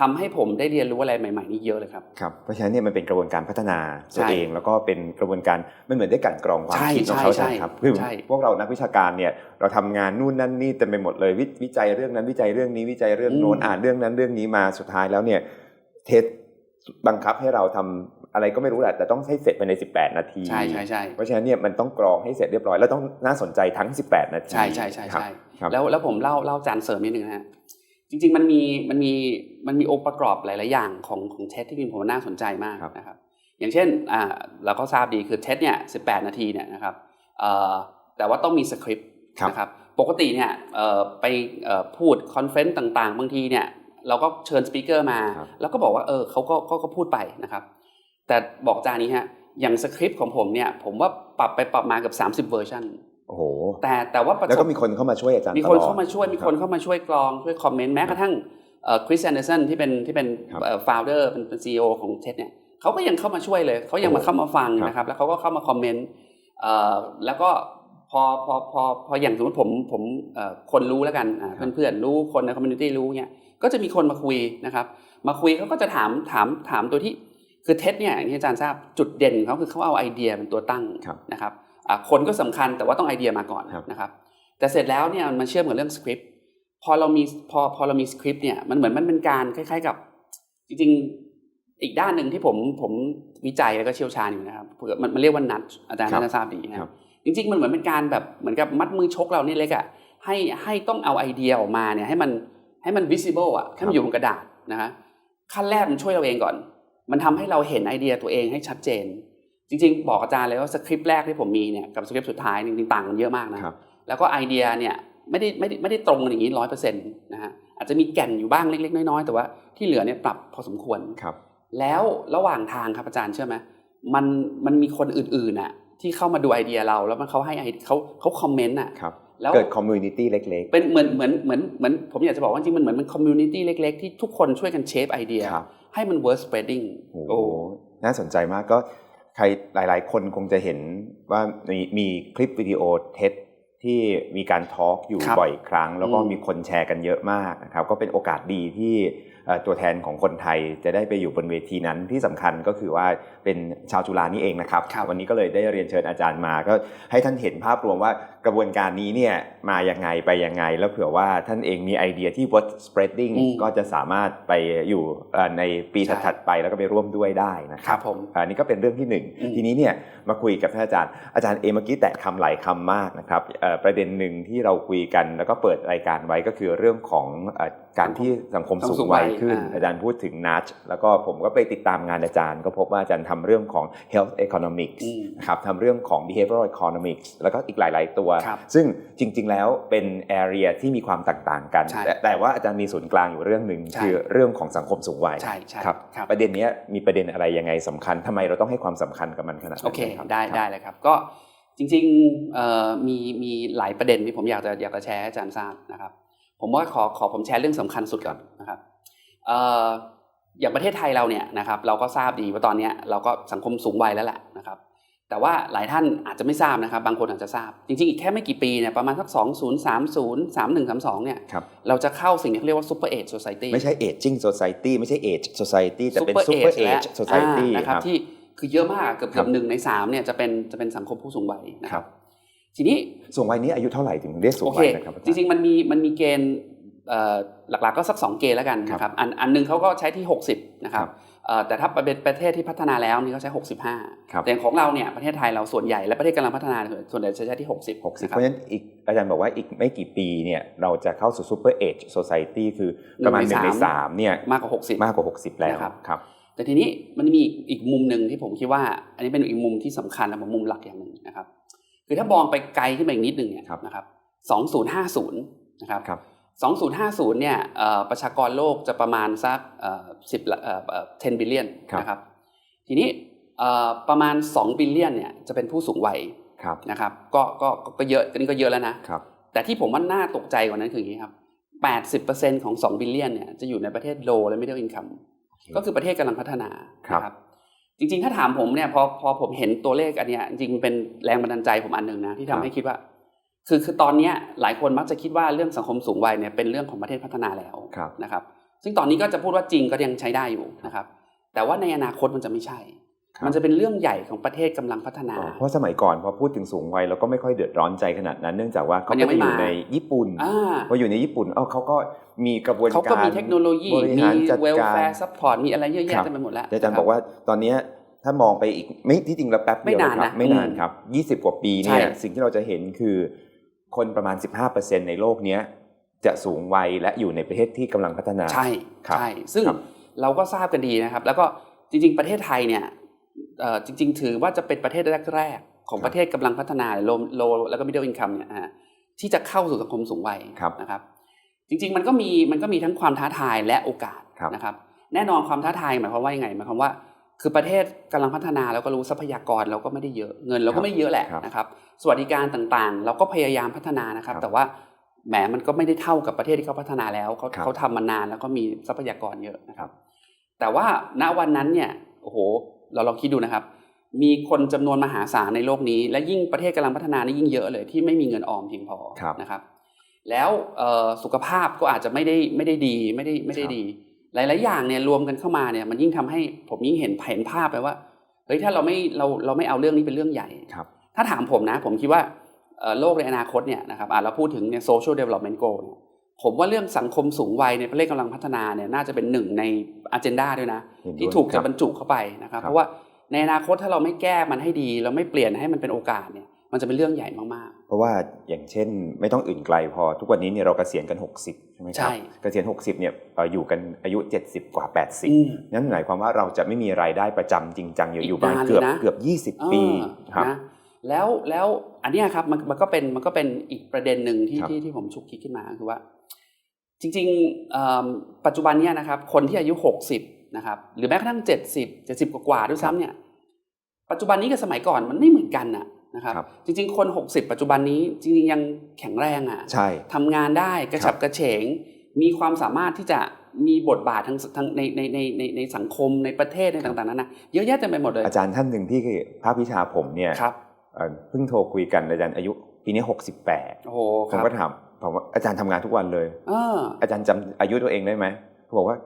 Speaker 1: ทำให้ผมได้เรียนรู้อะไรใหม่ๆนี่เยอะเลยครับ
Speaker 2: ครับเพราะฉะนั้นเนี่ยมันเป็นกระบวนการพัฒนาตัว
Speaker 1: ใช่
Speaker 2: เอง แล้วก็เป็นกระบวนการมันเหมือนได้กลันกรองความ
Speaker 1: ใช่
Speaker 2: คิดของเขา
Speaker 1: ใช่
Speaker 2: ใช่ครับคือ
Speaker 1: ใช่
Speaker 2: พวกเรานักวิชาการเนี่ยเราทำงานนู่นนั่นนี่เต็มไปหมดเลยวิวิจัยเรื่องนั้นวิจัยเรื่องนี้วิจัยเรื่องโน้น
Speaker 1: อืม
Speaker 2: อ่านเรื่องนั้นเรื่องนี้มาสุดท้ายแล้วเนี่ยเทสบังคับให้เราทำอะไรก็ไม่รู้แหละแต่ต้องให้เสร็จภายใน 18 นาที
Speaker 1: ใช่ใช่ใช่
Speaker 2: เพราะฉะนั้นเนี่ยมันต้องกรองให้เสร็จเรียบร้อยแล้วต้องน่าสนใจทั้ง 18 นาที
Speaker 1: ใช่ใช่ใช่
Speaker 2: ครับ
Speaker 1: ใช่
Speaker 2: ครับ
Speaker 1: แล้วแล้วผมเล่าเล่าจานเสริมนิดนึงนะฮะ จริง ๆ มันมีมันมีมันมีองค์ประกอบหลาย ๆ อย่างของของเทสที่ผมว่าน่าสนใจมาก
Speaker 2: ครับ
Speaker 1: นะครับ อย่างเช่นอ่าเราก็ทราบดีคือเทสเนี่ย18นาทีเนี่ยนะครับเอ่อแต่ว่าต้องมีสคริปต์
Speaker 2: ครับ
Speaker 1: นะครับปกติเนี่ยเอ่อไปเอ่อพูดคอนเฟรนต์ต่าง ๆ บางทีเนี่ยเราก็เชิญสปีกเกอร์มา
Speaker 2: ครับ
Speaker 1: แล้วก็บอกว่าเออเขาก็เขาก็พูดไปนะครับ แต่บอกจานี้ฮะอย่างสคริปต์ของผมเนี่ยผมว่าปรับไปปรับมาเกับ 30 เวอร์ชัน
Speaker 2: โอ้โห
Speaker 1: แต่แต่ว่าประ
Speaker 2: แล้ว
Speaker 1: ส
Speaker 2: ก็
Speaker 1: บ
Speaker 2: มีคนเข้ามาช่วยอาจารย์
Speaker 1: มีคน
Speaker 2: ตลอด
Speaker 1: เข้ามาช่วยมีคนเข้ามาช่วยกรองช่วยคอมเมนต์แม้กระทั่งคริสแอนเดอร์สันที่เป็นที่เป็น
Speaker 2: ครับ
Speaker 1: ฟาวเดอร์เป็นเป็นซีอของเท็ดเนี่ยเขาก็ยังเข้ามาช่วยเลยเขายังมา
Speaker 2: โอ้
Speaker 1: เข้ามาฟัง
Speaker 2: ครับ
Speaker 1: นะครับ แล้วเขาก็เข้ามาคอมเมนต์เอ่อแล้วก็พอพอพอพออย่างสมมติผมผมเอ่อคนรู้แล้วกันอ่า
Speaker 2: ครับ
Speaker 1: เพื่อนๆรู้คนในคอมมูนิตี้รู้เนี่ยก็จะมีคนมาคุยนะครับ มาคุยเขาก็จะถามถามถามตัวที่คือเท็จเนี่ยอย่างที่อาจารย์ทราบจุดเด่นของเขาคือเขาเอาไอเดียเป็นตัวตั้ง
Speaker 2: ครับ
Speaker 1: นะครับอ่า คนก็สำคัญแต่ว่าต้องไอเดียมาก่อน
Speaker 2: ครับ
Speaker 1: นะครับแต่เสร็จแล้วเนี่ยมันเชื่อมกับเรื่องสคริปต์พอเรามีพอพอเรามีสคริปต์เนี่ยมันเหมือนมันเป็นการคล้าย ๆ กับจริงๆอีกด้านหนึ่งที่ผมผมวิจัยแล้วก็เชี่ยวชาญอยู่นะครับเผื่อมันมันเรียกว่านัดอาจารย์
Speaker 2: ครับ
Speaker 1: น่าจะทราบดีนะครับจริงๆมันเหมือนเป็นการแบบเหมือนกับมัดมือชกเรานี่เล็กอะให้ให้ต้องเอาไอเดียออกมาเนี่ยให้มันให้มัน visible อะให้มันอยู่บนกระดาษนะฮะขั้นแรกมันช่วยเราเองก่อน มันทำให้เราเห็นไอเดียตัวเองให้ชัดเจน จริงๆ บอกอาจารย์เลยว่าสคริปต์แรกที่ผมมีเนี่ยกับสคริปต์สุดท้ายจริงๆต่างกันเยอะมากนะ
Speaker 2: ครับ
Speaker 1: แล้วก็ไอเดียเนี่ยไม่ได้ไม่ได้ไม่ได้ตรงกันอย่างนี้ร้อยเปอร์เซ็นต์นะฮะอาจจะมีแก่นอยู่บ้างเล็กๆ น้อยๆ แต่ว่าที่เหลือเนี่ยปรับพอสมควร
Speaker 2: ครับ
Speaker 1: แล้วระหว่างทางครับอาจารย์เชื่อไหมมันมันมีคนอื่นๆน่ะที่เข้ามาดูไอเดียเราแล้วมันเขาให้ไอเขาเขาคอมเมนต์น่ะ
Speaker 2: ครับ
Speaker 1: แล้ว
Speaker 2: เกิดคอมมูนิตี้เล็ก
Speaker 1: เป็นเหมือนเหมือนเหมือนเหมือนผมอยากจะบอกว่าจริงๆมันเหมือนมันคอมมูนิตี้เล็ก ๆ ที่ทุกคนช่วยกันเชฟไอเดีย
Speaker 2: ๆครับ
Speaker 1: ให้มัน word spreading
Speaker 2: โอ้โหน่าสนใจมากก็ ใครหลาย ๆ คนคงจะเห็นว่ามีมีคลิปวิดีโอเท็ที่มีการทอล์กอยู่
Speaker 1: ครับ
Speaker 2: บ่อยครั้ง แล้วก็
Speaker 1: อืม
Speaker 2: มีคนแชร์กันเยอะมากนะครับ ก็เป็นโอกาสดีที่เอ่อ ตัวแทนของคนไทยจะได้ไปอยู่บนเวทีนั้นที่สำคัญก็คือว่าเป็นชาวจุฬานี่เองนะครับ
Speaker 1: ครับ
Speaker 2: วันนี้ก็เลยได้เรียนเชิญอาจารย์มา ก็ให้ท่านเห็นภาพรวมว่ากระบวนการนี้เนี่ยมายังไงไปยังไง แล้วเผื่อว่าท่านเองมีไอเดียที่ word spreading
Speaker 1: อืม
Speaker 2: ก็จะสามารถไปอยู่เอ่อในปี
Speaker 1: ใช่
Speaker 2: ถัดๆไปแล้วก็ไปร่วมด้วยได้นะค
Speaker 1: ค
Speaker 2: รั
Speaker 1: รับบผม
Speaker 2: อันนี้ก็เป็นเรื่องที่หนึ่ง
Speaker 1: อืม
Speaker 2: ทีนี้เนี่ยมาคุยกับท่านอาจารย์อาจารย์เอเมื่อกี้แตะคำหลายคำมากนะครับเอ่อประเด็นหนึ่งที่เราคุยกันแล้วก็เปิดรายการไว้ก็คือเรื่องของเอ่อการที่สังคมสูงวัยขึ้น
Speaker 1: อ่า
Speaker 2: อาจารย์พูดถึงนัชแล้วก็ผมก็ไปติดตามงานอาจารย์ ก็พบว่าอาจารย์ทำเรื่องของ health economics
Speaker 1: อืม
Speaker 2: นะครับทำเรื่องของ behavioral economics แล้วก็อีกหลาย ๆ ตัว
Speaker 1: ครับ
Speaker 2: ซึ่งจริง ๆ แล้วเป็น area ที่มีความต่างๆ กัน
Speaker 1: ใช่
Speaker 2: แต่แต่ว่าอาจารย์มีศูนย์กลางอยู่เรื่องหนึ่ง
Speaker 1: ใช่
Speaker 2: คือเรื่องของสังคมสูงวัย
Speaker 1: ใช่ใช่
Speaker 2: ครับ
Speaker 1: ครับ
Speaker 2: ประเด็นเนี้ยมีประเด็นอะไรยังไงสำคัญทำไมเราต้องให้ความสำคัญกับมันขนาดนั้น
Speaker 1: โอเค
Speaker 2: ครับ
Speaker 1: ได้
Speaker 2: ครับ
Speaker 1: ได้เลยครับก็จริงๆเอ่อมีมีหลายประเด็นที่ผมอยากจะอยากจะแชร์ให้อาจารย์ทราบนะครับ ผมว่าขอขอผมแชร์เรื่องสำคัญสุดก่อนนะครับเอ่ออย่างประเทศไทยเราเนี่ยนะครับเราก็ทราบดีว่าตอนเนี้ยเราก็สังคมสูงวัยแล้วแหละนะครับ แต่ว่าหลายท่านอาจจะไม่ทราบนะครับ บางคนอาจจะทราบ จริงๆ อีกแค่ไม่กี่ปีเนี่ยประมาณสัก 2030 3132เนี่ย
Speaker 2: ครับ
Speaker 1: เราจะเข้าสิ่งที่เขาเรียกว่า super age society
Speaker 2: ไม่ใช่ aging society ไม่ใช่ age society แต่เป็น
Speaker 1: Super
Speaker 2: super
Speaker 1: Age และ
Speaker 2: age society
Speaker 1: อ่านะครับที่คือเยอะมากเกือบ
Speaker 2: ครั
Speaker 1: เกือบบหนึ่งในสามเนี่ยจะเป็นจะเป็นสังคมผู้สูงวัยนะค
Speaker 2: ครั
Speaker 1: รับ
Speaker 2: บ
Speaker 1: ทีนี้
Speaker 2: สูงวัยนี้อายุเท่าไหร่ถึงเรียกสู
Speaker 1: โองเค
Speaker 2: วัยนะครับอา
Speaker 1: จ
Speaker 2: จารย์
Speaker 1: ริงๆมันมีมันมีเกณฑ์เอ่อหลักๆก็สัก 2 เกณฑ์แล้วกันนะครับอันอันหนึงเขาก็ใช้ที่ 60 นะครับ
Speaker 2: ครับ
Speaker 1: เอ่อแต่ถ้าเป็นประเทศที่พัฒนาแล้วนี่เขาใช้ 65
Speaker 2: ครับ
Speaker 1: แต่ของเราเนี่ยประเทศไทยเราส่วนใหญ่และประเทศกำลังพัฒนาส่วนใหญ่จะใช้ที่ 60
Speaker 2: 60
Speaker 1: นะค
Speaker 2: เพ
Speaker 1: รับ
Speaker 2: ราะฉะนั้นอีกอาจารย์บอกว่าอีกไม่กี่ปีเนี่ยเราจะเข้าสู่ super age society คือประมาณ
Speaker 1: ห
Speaker 2: ห
Speaker 1: นึ่
Speaker 2: นึ่
Speaker 1: ง
Speaker 2: ง
Speaker 1: ใน
Speaker 2: ใน
Speaker 1: สาม
Speaker 2: สามเนี่ย
Speaker 1: มากกว่า 60
Speaker 2: มากกว่า 60 แล้ว
Speaker 1: นะครับ
Speaker 2: ครับ
Speaker 1: แต่ทีนี้มันมีอีกอีกมุมหนึ่งที่ผมคิดว่า อันนี้เป็นอีกมุมที่สำคัญและผมมุมหลักอย่างหนึ่งนะครับ คือถ้ามองไปไกลขึ้นไปอีกนิดหนึ่งเนี่ย
Speaker 2: ครับ
Speaker 1: นะครับ2050นะครับ
Speaker 2: ครับ
Speaker 1: 2050เนี่ยเอ่อประชากรโลกจะประมาณสักเอ่อ10ละเอ่อเอ่อ10 บิลเลียน
Speaker 2: ครับ
Speaker 1: นะครับทีนี้เอ่อประมาณ 2 บิลเลียนเนี่ยจะเป็นผู้สูงวัย
Speaker 2: ครับ
Speaker 1: นะครับก็ก็ก็ก็เยอะนี่ก็เยอะแล้วนะ
Speaker 2: ครับ
Speaker 1: แต่ที่ผมว่าน่าตกใจกว่านั้นคืออย่างนี้ครับ80%ของ 2 บิลเลียนเนี่ยจะอยู่ในประเทศ low และ middle income ก็คือประเทศกำลังพัฒนา
Speaker 2: ครับ
Speaker 1: นะ จริงๆ ถ้าถามผมเนี่ยพอพอผมเห็นตัวเลขอันเนี้ยจริงๆมันเป็นแรงบันดาลใจผมอันหนึ่งนะที่ทำให้คิดว่า คือคือตอนเนี้ยหลายคนมักจะคิดว่าเรื่องสังคมสูงวัยเนี่ยเป็นเรื่องของประเทศพัฒนาแล้ว
Speaker 2: ครับ
Speaker 1: นะครับ ซึ่งตอนนี้ก็จะพูดว่าจริงก็ยังใช้ได้อยู่นะครับ แต่ว่าในอนาคตมันจะไม่ใช่
Speaker 2: ครับ
Speaker 1: มันจะเป็นเรื่องใหญ่ของประเทศกำลังพัฒนา
Speaker 2: อ๋อเพราะสมัยก่อนพอพูดถึงสูงวัยเราก็ไม่ค่อยเดือดร้อนใจขนาดนั้น เนื่องจากว่าเขา
Speaker 1: มันยั
Speaker 2: ก็
Speaker 1: ง
Speaker 2: ไป
Speaker 1: ไม่
Speaker 2: อยู่
Speaker 1: มา
Speaker 2: ในญี่ปุ่น
Speaker 1: อ่า
Speaker 2: พออยู่ในญี่ปุ่นเอ้าเขาก็มีกระบวนการ
Speaker 1: เขาก็มีเทคโนโลยี
Speaker 2: บริ
Speaker 1: มี
Speaker 2: หารจัด
Speaker 1: เวล
Speaker 2: การ
Speaker 1: แฟร์ซัพพอร์ตมีอะไรเยอะ
Speaker 2: ครั
Speaker 1: แยะ
Speaker 2: บ
Speaker 1: เต็มไปหมดแล้ว
Speaker 2: แต่อาจารย์
Speaker 1: นะค
Speaker 2: บอกว่าตอนเนี้ยถ้ามองไปอีกไม่ที่จริงแล้วแป๊บเดียว
Speaker 1: ไม่นาน
Speaker 2: นะครับ
Speaker 1: นะ
Speaker 2: ไม่นาน
Speaker 1: อืม
Speaker 2: ครับ 20 กว่าปีเนี่ย
Speaker 1: ใช่
Speaker 2: สิ่งที่เราจะเห็นคือ คนประมาณ 15%ในโลกเนี้ยจะสูงวัยและอยู่ในประเทศที่กำลังพัฒนา
Speaker 1: ใช่
Speaker 2: ครับ
Speaker 1: ใช่ซึ่ง
Speaker 2: ครับ
Speaker 1: เราก็ทราบกันดีนะครับ แล้วก็จริง ๆ ประเทศไทยเนี่ยเอ่อ จริง ๆ ถือว่าจะเป็นประเทศแรก ๆ ของประเทศกำลังพัฒนาโลโลแล้วก็ middle income เนี่ยนะฮะที่จะเข้าสู่สังคมสูงวัย
Speaker 2: ครับ
Speaker 1: นะครับ จริง ๆ มันก็มีมันก็มีทั้งความท้าทายและโอกาส
Speaker 2: ครับ
Speaker 1: นะครับ แน่นอนความท้าทายหมายความว่ายังไงหมายความว่า คือประเทศกำลังพัฒนาเราก็รู้ทรัพยากรเราก็ไม่ได้เยอะเงินเราก็ไม่ได้เยอะแหละ
Speaker 2: ครับ
Speaker 1: นะครับ สวัสดิการต่างๆ เราก็พยายามพัฒนานะครับ
Speaker 2: ครับ
Speaker 1: แต่ว่าแหมมันก็ไม่ได้เท่ากับประเทศที่เขาพัฒนาแล้วเขา
Speaker 2: ครับ
Speaker 1: เขาทำมานานแล้วก็มีทรัพยากรเยอะนะครับ แต่ว่าณวันนั้นเนี่ยโอ้โห เราลองคิดดูนะครับ มีคนจำนวนมหาศาลในโลกนี้ และยิ่งประเทศกำลังพัฒนานี่ยิ่งเยอะเลยที่ไม่มีเงินออมเพียงพอ
Speaker 2: ครับ
Speaker 1: นะครับแล้วเอ่อสุขภาพก็อาจจะไม่ได้ไม่ได้ดีไม่ได้ไม่ได้ดี หลาย ๆ อย่างเนี่ยรวมกันเข้ามาเนี่ยมันยิ่งทำให้ผมยิ่งเห็นเห็นภาพไปว่าเฮ้ยถ้าเราไม่เราเราไม่เอาเรื่องนี้เป็นเรื่องใหญ่
Speaker 2: ครับ
Speaker 1: ถ้าถามผมนะ ผมคิดว่าเอ่อโลกในอนาคตเนี่ยนะครับอะเราพูดถึงเนี่ย social development goal เนี่ย ผมว่าเรื่องสังคมสูงวัยในประเทศกำลังพัฒนาเนี่ยน่าจะเป็นหนึ่งใน agenda ด้วยนะ
Speaker 2: เห็นด้วย
Speaker 1: ที่ถูก
Speaker 2: ครั
Speaker 1: จะ
Speaker 2: บ
Speaker 1: บรรจุเข้าไปนะครับ
Speaker 2: ครับ
Speaker 1: เพราะว่าในอนาคตถ้าเราไม่แก้มันให้ดี เราไม่เปลี่ยนให้มันเป็นโอกาสเนี่ยมันจะเป็นเรื่องใหญ่มาก
Speaker 2: เพราะว่าอย่างเช่นไม่ต้องอื่นไกลพอทุกวันนี้เนี่ยเราเกษียณกัน 60 ใช่ไหมครับ
Speaker 1: ใช่
Speaker 2: เกษียณ 60เนี่ยเอ่ออยู่กันอายุ 70 กว่า
Speaker 1: ๆอืม
Speaker 2: 80 นั่นหมายความว่าเราจะไม่มีรายได้ประจำจริงจังอยู่
Speaker 1: อีก
Speaker 2: อยู่ประมาณ
Speaker 1: นานเลย
Speaker 2: เกือบ
Speaker 1: นะ
Speaker 2: เกือบ 20 ปี
Speaker 1: เออ
Speaker 2: ครับ
Speaker 1: นะแล้วแล้วอันเนี้ยครับมันมันก็เป็นมันก็เป็นอีกประเด็นหนึ่งที่
Speaker 2: ครับ
Speaker 1: ที่ที่ผมฉุกคิดขึ้นมาคือว่า จริงๆเอิ่มปัจจุบันเนี้ยนะครับคนที่อายุ 60นะครับหรือแม้กระทั่ง 70 70 กว่าๆด้วยซ้ำเนี่ยปัจจุบันนี้กับสมัยก่อนมันไม่เหมือนกันน่ะนะครับ
Speaker 2: ครับ
Speaker 1: จริง ๆ คน 60 ปัจจุบันนี้จริง ๆ ยังแข็งแรงอะ
Speaker 2: ใช่
Speaker 1: ทำงานได้กระฉับกระเฉง มีความสามารถที่จะมีบทบาททางทางในในในในในสังคมในประเทศในต่างๆนั้นนะเยอะแยะเต็มไปหมดเลย
Speaker 2: อาจารย์ท่านหนึ่งที่ภาควิชาผมเนี่ย
Speaker 1: ครับ
Speaker 2: เอ่อเพิ่งโทรคุยกันอาจารย์อายุปีนี้ 68
Speaker 1: โอ้โห
Speaker 2: ผ
Speaker 1: ค
Speaker 2: ม
Speaker 1: รับ
Speaker 2: ก็ถาม ผมว่าอาจารย์ทำงานทุกวันเลย
Speaker 1: เออ
Speaker 2: อาจารย์จำอายุตัวเองได้ไหมเขาบอกว่า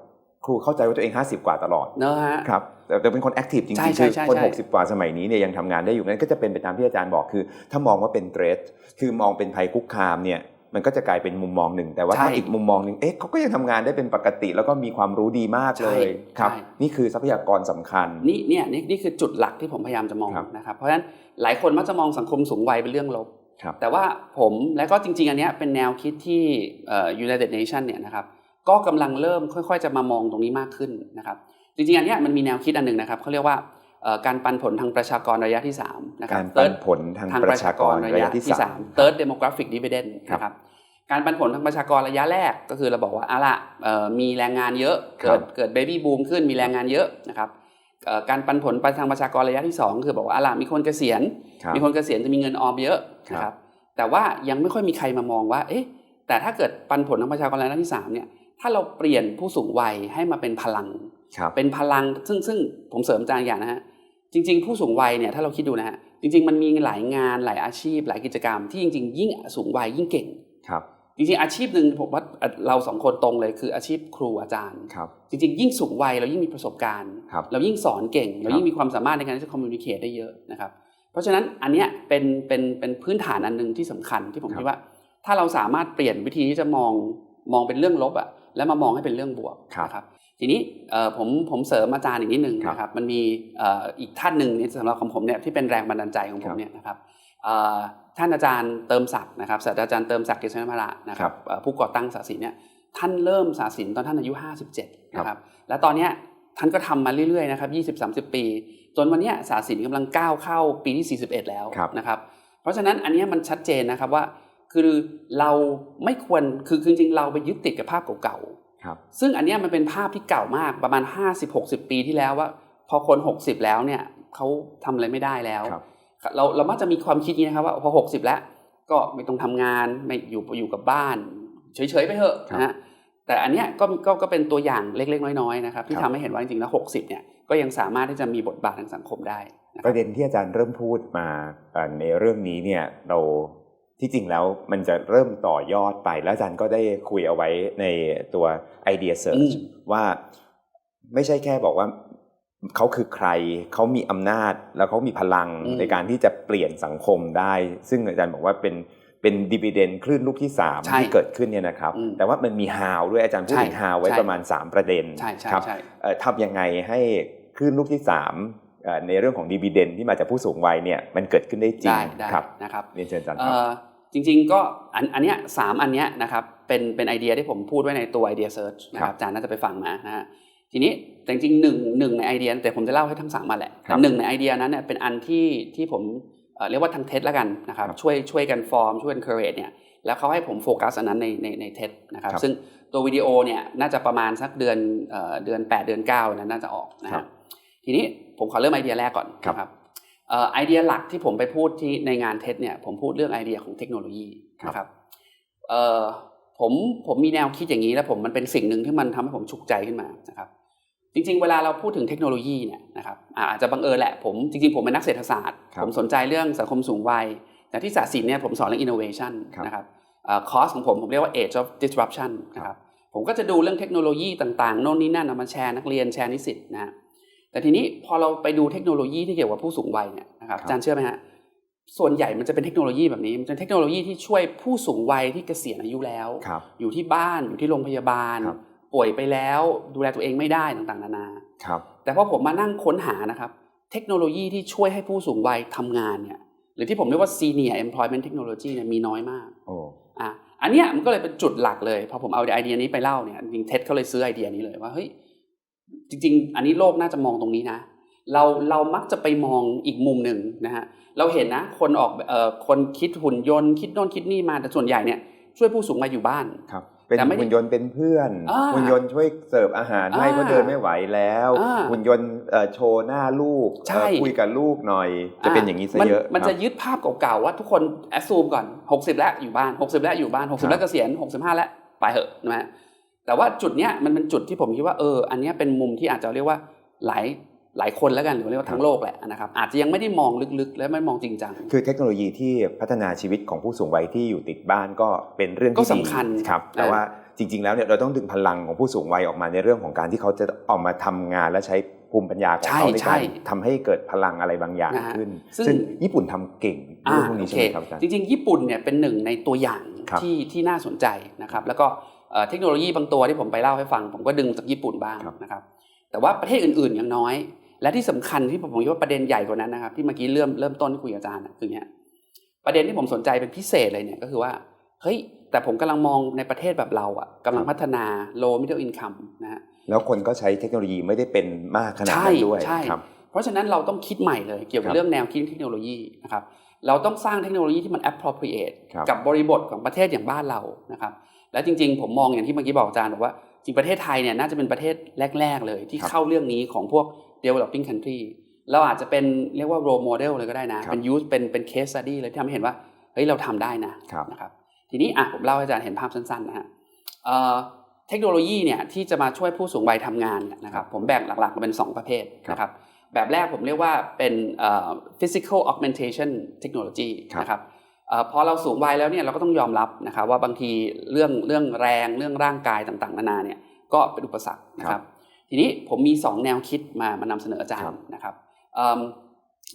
Speaker 2: ครูเข้าใจว่าตัวเอง 50 กว่าตลอด
Speaker 1: เนอะฮะ
Speaker 2: ครับแต่แต่เป็นคนแอคทีฟจริง
Speaker 1: ใช่
Speaker 2: ๆ
Speaker 1: ใช่
Speaker 2: คือ
Speaker 1: ใช่
Speaker 2: คน
Speaker 1: ใช่
Speaker 2: 60 กว่าสมัยนี้เนี่ยยังทำงานได้อยู่นั่นก็จะเป็นไปตามที่อาจารย์บอกคือ ถ้ามองว่าเป็นเทรดคือมองเป็นภัยคุกคามเนี่ยมันก็จะกลายเป็นมุมมองหนึ่ง แต่ว่า
Speaker 1: ใช่
Speaker 2: ถ้าอีกมุมมองหนึ่งเอ๊ะเขาก็ยังทำงานได้เป็นปกติ แล้วก็มีความรู้ดีมากเลย
Speaker 1: ใช่
Speaker 2: ครับ
Speaker 1: ใช่
Speaker 2: นี่คือทรัพยากรสำคัญ
Speaker 1: นี่เนี่ยนี่นี่คือจุดหลักที่ผมพยายามจะมอง
Speaker 2: ครับ
Speaker 1: นะครับเพราะฉะนั้นหลายคนมักจะมองสังคมสูงวัยเป็นเรื่องลบ
Speaker 2: ครับ
Speaker 1: แต่ว่าผมและก็จริง ๆ อันเนี้ยเป็นแนวคิดที่เอ่อ United Nation เนี่ยนะครับก็กำลังเริ่มค่อย ๆ จะมามองตรงนี้มากขึ้นนะครับจริงๆอันเนี้ยมันมีแนวคิดอันหนึ่งนะครับเขาเรียกว่าเอ่อการปันผลทางประชากรระยะที่3นะครับ
Speaker 2: การปัน
Speaker 1: Third
Speaker 2: ผลทาง
Speaker 1: ทาง
Speaker 2: ป
Speaker 1: ประระ
Speaker 2: ชา
Speaker 1: ชากก
Speaker 2: ร
Speaker 1: ร
Speaker 2: ระ
Speaker 1: ระ
Speaker 2: ยะ
Speaker 1: ยะ
Speaker 2: ที่
Speaker 1: ที่
Speaker 2: สาม
Speaker 1: 3 Third Demographic Dividend
Speaker 2: ครับ
Speaker 1: นะครับการปันผลทางประชากรระยะแรกก็คือเราบอกว่าอะละเอ่อมีแรงงานเยอะ
Speaker 2: ครั
Speaker 1: เกิ
Speaker 2: บ
Speaker 1: ดเกิดเบบี้บูมขึ้นมีแรงงานเยอะนะครับเอ่อ การปันผลไปทางประชากรระยะที่ 2 คือบอกว่าอะละมีคนเกษียณ
Speaker 2: ครับ
Speaker 1: มีคนเกษียณจะมีเงินออมเยอะนะค
Speaker 2: ครั
Speaker 1: รับบแต่ว่ายังไม่ค่อยมีใครมามองว่า เอ๊ะ แต่ถ้าเกิดปันผลทางประชากรระยะที่สามเนี่ยถ้าเราเปลี่ยนผู้สูงวัยให้มาเป็นพลัง
Speaker 2: ครับ
Speaker 1: เป็นพลังซึ่งซึ่งผมเสริมอาจารย์อย่างนะฮะจริง ๆ ผู้สูงวัยเนี่ยถ้าเราคิดดูนะฮะจริง ๆ มันมีหลายงานหลายอาชีพ หลายกิจกรรม ที่จริง ๆ ยิ่งสูงวัยยิ่งเก่ง
Speaker 2: ครับ
Speaker 1: จริงๆอาชีพหนึ่งผมว่าเราสองคนตรงเลยคืออาชีพครูอาจารย์
Speaker 2: ครับ
Speaker 1: จริงๆ ยิ่งสูงวัยเรายิ่งมีประสบการณ์
Speaker 2: ครับ
Speaker 1: เรายิ่งสอนเก่ง เรายิ่งมีความสามารถในการที่จะคอมมูนิเคตได้เยอะนะครับเพราะฉะนั้นอันเนี้ยเป็นเป็นเป็นพื้นฐานอันหนึ่งที่สำคัญที่ผม
Speaker 2: ครับ
Speaker 1: คิดว่า ถ้าเราสามารถเปลี่ยนวิธีที่จะมองมองเป็นเรื่องลบอะแล้วมามองให้เป็นเรื่องบวกนะครับทีนี้เอ่อผมผมเสริมอาจารย์อีกนิดนึง
Speaker 2: ครับ
Speaker 1: นะครับมันมีเอ่ออีกท่านหนึ่งเนี่ยสำหรับของผมเนี่ยที่เป็นแรงบันดาลใจของผ
Speaker 2: ครั
Speaker 1: ม
Speaker 2: บ
Speaker 1: เนี่ยนะครับเอ่อ ท่านอาจารย์เติมศักดิ์นะครับศาสตราจารย์เติมศักดิ์เกษมระนะค
Speaker 2: ครั
Speaker 1: รับบเอ่อผู้ก่อตั้งศาสินเนี่ยท่านเริ่มศาสินตอนท่านอายุ 57นะครับแล้วตอนเนี้ยท่านก็ทำมาเรื่อยๆนะครับ20-30 ปี จนวันเนี้ยศาสินกำลังก้าวเข้าปีที่ 41 แล้ว
Speaker 2: ครับ
Speaker 1: นะครับเพราะฉะนั้นอันเนี้ยมันชัดเจนนะครับว่าคือเราไม่ควรคือคือจริงๆเราไปยึดติดกับภาพเก่าๆ
Speaker 2: ครับ
Speaker 1: ซึ่งอันเนี้ยมันเป็นภาพที่เก่ามากประมาณ 50-60 ปีที่แล้วว่า พอคน 60 แล้วเนี่ยเขาทำอะไรไม่ได้แล้ว
Speaker 2: ครับ
Speaker 1: เราเรามักจะมีความคิดนี้นะครับว่าพอ60แล้ว ก็ไม่ต้องทำงานไม่อยู่อยู่กับบ้าน เฉยๆไปเถอะ
Speaker 2: ครับ
Speaker 1: นะฮะแต่อันเนี้ยก็ก็ก็เป็นตัวอย่างเล็กๆ น้อยๆนะครับที่
Speaker 2: ครับ
Speaker 1: ทำให้เห็นว่าจริงๆแล้ว60เนี่ยก็ยังสามารถที่จะมีบทบาททางสังคมได้นะค
Speaker 2: ป
Speaker 1: รับ
Speaker 2: ระเด็นที่อาจารย์เริ่มพูดมาเอ่อในเรื่องนี้เนี่ยเราที่จริงแล้วมันจะเริ่มต่อยอดไป แล้วอาจารย์ก็ได้คุยเอาไว้ในตัวไอเดียเซิร์ช
Speaker 1: อืม
Speaker 2: ว่าไม่ใช่แค่บอกว่า เขาคือใครเขามีอำนาจแล้วเขามีพลังในการที่จะเปลี่ยนสังคมได้ ซึ่งอาจารย์บอกว่าเป็นเป็นดีเวเดนคลื่นลูกที่3
Speaker 1: ใช่
Speaker 2: ที่เกิดขึ้นเนี่ยนะครับ
Speaker 1: อืม
Speaker 2: แต่ว่ามันมี how ด้วยอาจารย์พูดถึง
Speaker 1: ใช่
Speaker 2: how ไว้
Speaker 1: ใช่
Speaker 2: ประมาณ 3 ประเด็น
Speaker 1: ใช่ใช่
Speaker 2: ครับ
Speaker 1: ใช่
Speaker 2: เอ่อทำยังไงให้คลื่นลูกที่สามเอ่อในเรื่องของดี v เดนที่มาจากผู้สูงวัยเนี่ยมันเกิดขึ้นได้จริง
Speaker 1: ได้ได้
Speaker 2: ครับ
Speaker 1: นะครับ
Speaker 2: เรียนเชิญอาจารย์ค
Speaker 1: เอ่
Speaker 2: รับ
Speaker 1: อจริงๆก็อันอันเนี้ยสามอันเนี้ยนะครับเป็นเป็นไอเดียที่ผมพูดไว้ในตัวไอเดียเซิร์ชนะค
Speaker 2: ครั
Speaker 1: รับบอาจารย์น่าจะไปฟังมานะฮะ ทีนี้แต่จริงๆหนึ่งหนึ่งในไอเดียแต่ผมจะเล่าให้ทั้งสามมาแหละ
Speaker 2: ครั
Speaker 1: แต่
Speaker 2: บ
Speaker 1: หนึ่งในไอเดียนั้นเนี่ยเป็นอันที่ที่ผมเอ่อเรียกว่าทางเท็แล้วกันนะครับ
Speaker 2: ครับ
Speaker 1: ช่วยช่วยกันฟอร์มช่วยกันเคอร์เรตเนี่ยแล้วเขาให้ผมโฟกัสอันนั้นในในในเท็นะครับ
Speaker 2: ครับ
Speaker 1: ซึ่งตัววิดีโอเนี่ยน่าจะประมาณสักเดือนเอ่อเดือน 8 เดือน9นั้นน่าจะออกนะ
Speaker 2: ครั
Speaker 1: ฮะ
Speaker 2: บ
Speaker 1: ทีนี้ผมขอเริ่มไอเดียแรกก่อน
Speaker 2: ครับ
Speaker 1: นะครับเอ่อไอเดียหลักที่ผมไปพูดที่ในงานเท็ดเนี่ยผมพูดเรื่องไอเดียของเทคโนโลยีนะครับเอ่อผมผมมีแนวคิดอย่างนี้แล้วผมมันเป็นสิ่งหนึ่งที่มันทำให้ผมฉุกใจขึ้นมานะครับ จริงๆ เวลาเราพูดถึงเทคโนโลยีเนี่ยนะครับอ่าอาจจะบังเอิญแหละผมจริงๆ ผมเป็นนักเศรษฐศาสตร์
Speaker 2: ครับ
Speaker 1: ผมสนใจเรื่องสังคมสูงวัย แต่ที่ศาสตร์ศิลป์เนี่ยผมสอนเรื่อง innovation
Speaker 2: ครับ
Speaker 1: นะครับคอร์สของผมผมเรียกว่า age of disruption นะครับผมก็จะดูเรื่องเทคโนโลยีต่างๆ โน่นนี่นั่นเอามาแชร์นักเรียนแชร์นิสิตนะฮะแต่ทีนี้พอเราไปดูเทคโนโลยีที่เกี่ยวกับผู้สูงวัยเนี่ยนะครับอาจารย์เชื่อไหมฮะส่วนใหญ่มันจะเป็นเทคโนโลยีแบบนี้มันเป็นเทคโนโลยีที่ช่วยผู้สูงวัยที่เกษียณอายุแล้ว
Speaker 2: ครับ
Speaker 1: อยู่ที่บ้านอยู่ที่โรงพยาบาล
Speaker 2: ครับ
Speaker 1: ป่วยไปแล้วดูแลตัวเองไม่ได้ต่างๆ นานา
Speaker 2: ครับ
Speaker 1: แต่พอผมมานั่งค้นหานะครับ เทคโนโลยีที่ช่วยให้ผู้สูงวัยทำงานเนี่ยหรือที่ผมเรียกว่า senior employment technology เนี่ยมีน้อยมาก
Speaker 2: โอ้
Speaker 1: อะอันเนี้ยมันก็เลยเป็นจุดหลักเลยพอผมเอาไอเดียนี้ไปเล่าเนี่ยจริงๆเท็ดเขาเลยซื้อไอเดียนี้เลยว่าเฮ้ยจริง ๆ อันนี้โลกน่าจะมองตรงนี้นะ เราเรามักจะไปมองอีกมุมหนึ่งนะฮะเราเห็นนะคนออกเอ่อคนคิดหุ่นยนต์ คิดโน่นคิดนี่มาแต่ส่วนใหญ่เนี่ยช่วยผู้สูงวัยอยู่บ้าน
Speaker 2: ครับ เป็น
Speaker 1: แต่ไม่ได้
Speaker 2: หุ่นยนต์เป็นเพื่อน
Speaker 1: อ่า
Speaker 2: หุ่นยนต์ช่วยเสิร์ฟอาหารให้
Speaker 1: อ่า
Speaker 2: เพราะเดินไม่ไหวแล้ว
Speaker 1: อ่า
Speaker 2: หุ่นยนต์เอ่อโชว์หน้าลูก
Speaker 1: ใช่
Speaker 2: เอ่อคุยกับลูกหน่อย จะเป็นอย่างนี้ซะ
Speaker 1: มั
Speaker 2: เยอะ
Speaker 1: มัน
Speaker 2: ครับ
Speaker 1: จะยึดภาพเก่าๆว่าทุกคนแอ s ซูมก่อน 60 แล้วอยู่บ้าน 60 แล้วอยู่บ้าน
Speaker 2: ครั
Speaker 1: 60
Speaker 2: บ
Speaker 1: แล้วเกษียณ 65 แล้วไปเหอะนะฮะแต่ว่าจุดเนี้ยมันเป็นจุดที่ผมคิดว่าเอออันเนี้ยเป็นมุมที่อาจจะเรียกว่าหลาย หลายคนแล้วกันหรือเรียกว่าทั้งโลกแหละนะครับอาจจะยังไม่ได้มองลึกๆ และไม่มองจริงจัง
Speaker 2: คือเทคโนโลยีที่พัฒนาชีวิตของผู้สูงวัยที่อยู่ติดบ้านก็เป็นเรื่อง
Speaker 1: ก็
Speaker 2: ที่ดี
Speaker 1: สำคัญ
Speaker 2: ครับแต่
Speaker 1: เออ
Speaker 2: ว่าจริง ๆ แล้วเนี่ยเราต้องดึงพลังของผู้สูงวัยออกมาในเรื่องของการที่เขาจะออกมาทำงานและใช้ภูมิปัญญาของ
Speaker 1: ใช่
Speaker 2: เขาใน
Speaker 1: ใช่
Speaker 2: การทำให้เกิดพลังอะไรบางอย่าง
Speaker 1: นะฮะ
Speaker 2: ขึ้น
Speaker 1: ซึ่ง
Speaker 2: ซึ่งญี่ปุ่นทำเก่งเรื่องพวกนี้
Speaker 1: โอ
Speaker 2: ใช่
Speaker 1: เค
Speaker 2: ไหมครับอาจารย์
Speaker 1: จริงๆ ญี่ปุ่นเนี่ยเป็นหนึ่งในตัวอย่าง
Speaker 2: ครับ
Speaker 1: ที่ที่น่าสนใจนะครับแล้วก็เอ่อเทคโนโลยีบางตัวที่ผมไปเล่าให้ฟัง ผมก็ดึงจากญี่ปุ่นบ้าง
Speaker 2: ครับ
Speaker 1: นะครับแต่ว่าประเทศอื่นๆยังน้อย และที่สำคัญที่ผมคิดว่าประเด็นใหญ่กว่านั้นนะครับ ที่เมื่อกี้เริ่มเริ่มต้นที่คุยกับอาจารย์นะคือเนี้ยประเด็นที่ผมสนใจเป็นพิเศษเลยเนี่ยก็คือว่าเฮ้ยแต่ผมกำลังมองในประเทศแบบเราอะกำลังพัฒนา low middle income นะฮะ
Speaker 2: แล้วคนก็ใช้เทคโนโลยีไม่ได้เป็นมากขนาด
Speaker 1: ใช่
Speaker 2: นั้นด้วย
Speaker 1: ใช่
Speaker 2: ครับ
Speaker 1: เพราะฉะนั้นเราต้องคิดใหม่เลยเกี่ยวกั
Speaker 2: ครับบ
Speaker 1: เรื่องแนวคิดเทคโนโลยีนะครับเราต้องสร้างเทคโนโลยีที่มัน appropriate
Speaker 2: ครับ
Speaker 1: กับบริบทของประเทศอย่างบ้านเรานะครับและจริง ๆ ผมมองอย่างที่เมื่อกี้บอกอาจารย์บอกว่าจริงประเทศไทยเนี่ยน่าจะเป็นประเทศแรก ๆ เลย ที่
Speaker 2: ครับ
Speaker 1: เข้าเรื่องนี้ของพวก developing country เราอาจจะเป็นเรียกว่า role model เลยก็ได้นะ
Speaker 2: ครับ
Speaker 1: เป็น use เป็นเป็น case study เลยที่ทำให้เห็นว่า เฮ้ย เราทำได้นะครับนะครับ ทีนี้อะผมเล่าให้อาจารย์เห็นภาพสั้นๆนะฮะเอ่อเทคโนโลยีเนี่ยที่จะมาช่วยผู้สูงวัยทำงานเนี่ยนะครับผมแบ่งหลักๆเป็น 2 ประเภทนะครับแบบแรกผมเรียกว่าเป็นเอ่อ physical augmentation technology
Speaker 2: ครับ
Speaker 1: นะครับเอ่อพอเราสูงวัยแล้วเนี่ยเราก็ต้องยอมรับนะครับว่าบางทีเรื่องเรื่องแรงเรื่องร่างกายต่างๆ นานาเนี่ยก็เป็นอุปสรรคนะครับ ทีนี้ผมมี 2 แนวคิดมามานำเสนออาจาร
Speaker 2: ครั
Speaker 1: ย์
Speaker 2: บ
Speaker 1: นะครับเอิ่ม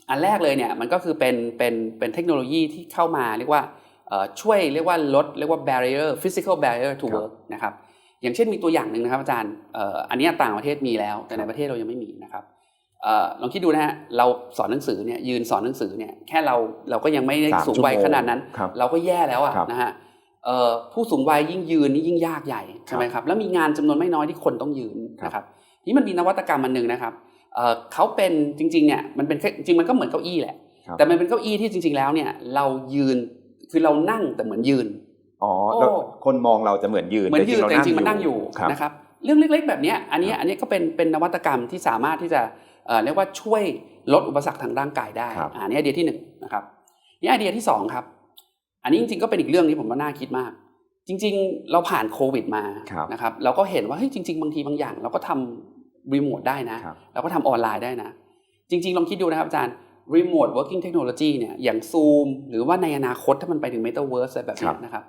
Speaker 1: อันแรกเลยเนี่ยมันก็คือเป็นเป็นเป็นเทคโนโลยีที่เข้ามาเรียกว่าเอ่อช่วยเรียกว่าลดเรียกว่า barrier physical barrier to
Speaker 2: ครับ
Speaker 1: work นะครับอย่างเช่นมีตัวอย่างหนึ่งนะครับอาจารย์เอ่ออันเนี้ยต่างประเทศมีแล้ว แต่ในประเทศเรายังไม่มีนะครับเอ่อลองคิดดูนะฮะเราสอนหนังสือเนี่ยยืนสอนหนังสือเนี่ยแค่เราเราก็ยังไม่ได้
Speaker 2: สาม
Speaker 1: สูงวัย
Speaker 2: ชั่วโมง
Speaker 1: ขนาดนั้น
Speaker 2: ครับ
Speaker 1: เราก็แย่แล้วอะ
Speaker 2: ครับ
Speaker 1: นะฮะเอ่อผู้สูงวัยยิ่งยืนนี่ยิ่งยากใหญ่ใช่ไหมครับแล้วมีงานจำนวนไม่น้อยที่คนต้องยืน
Speaker 2: ครับ
Speaker 1: นะครับ นี่มันมีนวัตกรรมอันหนึ่งนะครับเอ่อเขาเป็นจริงๆเนี่ยมันเป็นแค่จริงๆมันก็เหมือนเก้าอี้แหละ
Speaker 2: ครับ
Speaker 1: แต่มันเป็นเก้าอี้ที่จริง ๆ แล้วเนี่ยเรายืนคือเรานั่งแต่เหมือนยืน
Speaker 2: อ๋อ
Speaker 1: โอ้
Speaker 2: แล้วคนมองเราจะเหมือนยืน
Speaker 1: เหมือนยืนแต่จริงๆมัน
Speaker 2: เรา
Speaker 1: นั่งอยู่
Speaker 2: ครับ
Speaker 1: นะครับเรื่องเล็ก ๆ แบบเนี้ยอันเนี้ย
Speaker 2: ครับ
Speaker 1: อันนี้ก็เป็นเป็นนวัตกรรมที่สามารถที่จะเอ่อเรียกว่าช่วยลดอุปสรรคทางร่างกายได้
Speaker 2: ครับ
Speaker 1: อ่านี่ไอเดียที่หนึ่งนะครับนี่ไอเดียที่สองครับ อันนี้จริงๆก็เป็นอีกเรื่องที่ผมว่าน่าคิดมาก จริงๆ เราผ่านโควิดมา
Speaker 2: ครับ
Speaker 1: นะครับเราก็เห็นว่าเฮ้ยจริง ๆ บางทีบางอย่าง เราก็ทำรีโมทได้นะ
Speaker 2: ครับ
Speaker 1: เราก็ทำออนไลน์ได้นะ จริง ๆ ลองคิดดูนะครับอาจารย์ remote working technology เนี่ยอย่าง Zoom หรือว่าในอนาคตถ้ามันไปถึง metaverse อะไรแบบ
Speaker 2: ครั
Speaker 1: เนี้
Speaker 2: บ
Speaker 1: ยนะครับ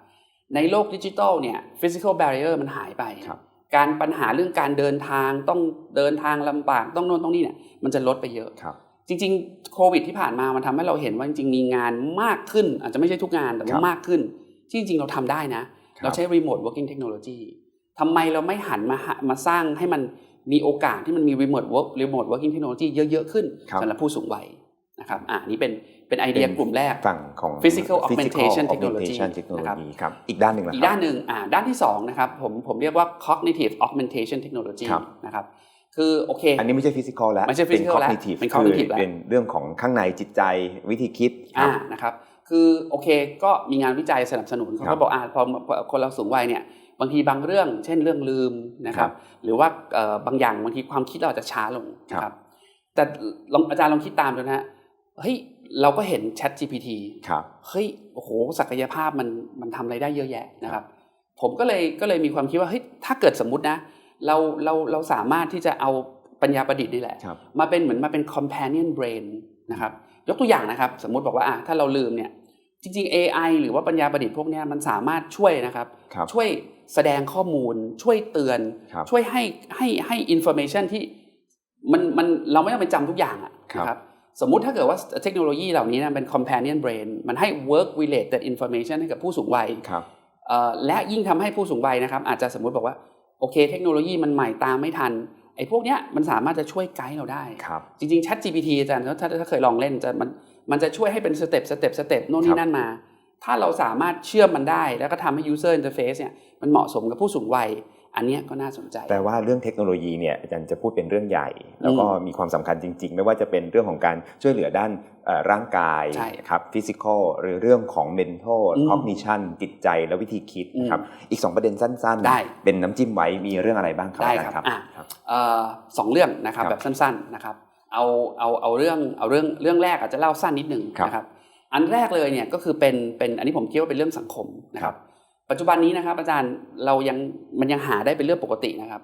Speaker 1: ในโลกดิจิทัลเนี่ย physical barrier มันหายไป
Speaker 2: ครับ
Speaker 1: การปัญหาเรื่องการเดินทางต้องเดินทางลำบากต้องโน่นต้องนี่เนี่ยมันจะลดไปเยอะ
Speaker 2: ครับ
Speaker 1: จริงๆโควิดที่ผ่านมามันทำให้เราเห็นว่าจริงๆมีงานมากขึ้น อาจจะไม่ใช่ทุกงานแต่
Speaker 2: ครั
Speaker 1: ว่า
Speaker 2: บ
Speaker 1: มากขึ้น ที่จริงๆเราทำได้นะ
Speaker 2: ครับ
Speaker 1: เราใช้ remote working technology ทำไมเราไม่หันมาหามาสร้างให้มันมีโอกาสที่มันมี remote work remote working technology เยอะ ๆ ขึ้น
Speaker 2: ครับ
Speaker 1: สำหรับผู้สูงวัยนะครับอ่านี่เป็นเป็นไอเดีย
Speaker 2: เป็น
Speaker 1: กลุ่มแรก
Speaker 2: ฝั่งของ
Speaker 1: Physical augmentation
Speaker 2: Physical
Speaker 1: technology
Speaker 2: augmentation technology ครับอีกด้านหนึ่งละ
Speaker 1: อี
Speaker 2: ค
Speaker 1: ก
Speaker 2: รับ
Speaker 1: ด้านหนึ่งอ่าด้านที่สองนะครับผมผมเรียกว่า cognitive augmentation technology
Speaker 2: ครับ
Speaker 1: นะครับคือโอเค
Speaker 2: อันนี้ไม่ใช่ physical แล้ว
Speaker 1: ไม่ใช่
Speaker 2: เป็น
Speaker 1: physical แล้ว
Speaker 2: cognitive
Speaker 1: เป็น
Speaker 2: คือ
Speaker 1: cognitive แล้ว
Speaker 2: เป็นเรื่องของข้างในจิตใจวิธีคิดครั
Speaker 1: อ่า
Speaker 2: บ
Speaker 1: นะครับ คือโอเคก็มีงานวิจัยสนับสนุนเขา
Speaker 2: ครั
Speaker 1: ก็
Speaker 2: บ
Speaker 1: บอกอ่าพอพอคนเราสูงวัยเนี่ยบางทีบางเรื่อง เช่นเรื่องลืมนะค
Speaker 2: ครั
Speaker 1: รับบหรือว่าเอ่อบางอย่างบางทีความคิดเราอาจจะช้าลงนะค
Speaker 2: ครั
Speaker 1: รับบแต่ลองอาจารย์ลองคิดตามดูนะฮะเฮ้ยเราก็เห็น Chat GPT
Speaker 2: ครับ
Speaker 1: เฮ้ยโอ้โหศักยภาพมันมันทำอะไรได้เยอะแยะนะครับ ผมก็เลยก็เลยมีความคิดว่าเฮ้ยถ้าเกิดสมมุตินะ เราเราเราสามารถที่จะเอาปัญญาประดิษฐ์นี่แหละ
Speaker 2: ครับ
Speaker 1: มาเป็นเหมือนมาเป็น companion brain นะครับยกตัวอย่างนะครับ สมมุติบอกว่าอะถ้าเราลืมเนี่ย จริงๆ AI หรือว่าปัญญาประดิษฐ์พวกเนี้ยมันสามารถช่วยนะครับ
Speaker 2: ครับ
Speaker 1: ช่วยแสดงข้อมูล ช่วยเตือน
Speaker 2: ครับ
Speaker 1: ช่วยให้ให้ให้ information ที่มันมันเราไม่ต้องไปจำทุกอย่างอะ
Speaker 2: ครับ
Speaker 1: นะครับสมมุติถ้าเกิดว่าเทคโนโลยีเหล่านี้นะเป็น companion brain มันให้ work related information ให้กับผู้สูงวัย
Speaker 2: ครับ
Speaker 1: เอ่อและยิ่งทำให้ผู้สูงวัยนะครับ อาจจะสมมุติบอกว่าโอเค เทคโนโลยีมันใหม่ตามไม่ทันไอ้พวกเนี้ยมันสามารถจะช่วยไกด์เราได้
Speaker 2: ครับ
Speaker 1: จริงๆ Chat GPT อาจารย์ถ้าถ้าถ้าเคยลองเล่นจะมัน มันจะช่วยให้เป็นสเต็ปสเต็ปสเต็ปโน่น
Speaker 2: ครั
Speaker 1: นี่
Speaker 2: บ
Speaker 1: นั่นมา ถ้าเราสามารถเชื่อมมันได้ แล้วก็ทำให้ user interface เนี่ยมันเหมาะสมกับผู้สูงวัย อันเนี้ยก็น่าสนใจ
Speaker 2: แต่ว่าเรื่องเทคโนโลยีเนี่ยอาจารย์จะพูดเป็นเรื่องใหญ่ แล้วก็มีความสำคัญจริง ๆ ไม่ว่าจะเป็นเรื่องของการช่วยเหลือด้านเอ่อร่างกาย
Speaker 1: ใช่
Speaker 2: ครับฟิสิกอลหรือเรื่องของ mental
Speaker 1: อืม
Speaker 2: cognition จิตใจและวิธีคิดนะครับ
Speaker 1: อืม
Speaker 2: อีก 2 ประเด็นสั้น
Speaker 1: ได้
Speaker 2: เป็นน้ำจิ้มไว้มีเรื่องอะไรบ้างครับ
Speaker 1: ได้
Speaker 2: อาจารย์
Speaker 1: ค
Speaker 2: ค
Speaker 1: รั
Speaker 2: รั
Speaker 1: บบอะ
Speaker 2: ครับ
Speaker 1: เอ่อสองเรื่องนะครับ
Speaker 2: ครับ
Speaker 1: แบบสั้นๆนะครับ เอาเอาเอาเรื่องเอาเรื่องเรื่องแรกอาจจะเล่าสั้นนิดหนึ่ง
Speaker 2: ครับ
Speaker 1: นะครับ อันแรกเลยเนี่ยก็คือเป็นเป็นอันนี้ผมคิดว่าเป็นเรื่องสังคมนะค
Speaker 2: ครั
Speaker 1: รับบปัจจุบันนี้นะครับ อาจารย์เรายังมันยังหาได้เป็นเรื่องปกตินะครับ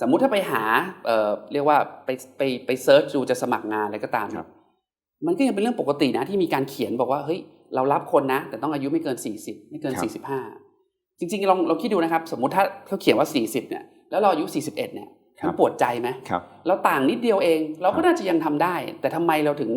Speaker 1: สมมุติถ้าไปหาเอ่อเรียกว่าไปไปไปเซิร์ชดูจะสมัครงานอะไรก็ตาม
Speaker 2: ครับ
Speaker 1: มันก็ยังเป็นเรื่องปกตินะที่มีการเขียนบอกว่าเฮ้ยเรารับคนนะ แต่ต้องอายุไม่เกิน 40 ไม่เกิน
Speaker 2: ครับ
Speaker 1: 45 จริงๆลองลองคิดดูนะครับ สมมุติถ้าเขาเขียนว่า 40เนี่ยแล้วเราอายุ 41เนี่ย
Speaker 2: ครั
Speaker 1: มัน
Speaker 2: บ
Speaker 1: ปวดใจไหม
Speaker 2: ครับ
Speaker 1: เราต่างนิดเดียวเอง เรา
Speaker 2: ค
Speaker 1: ก็
Speaker 2: รับ
Speaker 1: น่าจะยังทำได้ แต่ทำไมเราถึง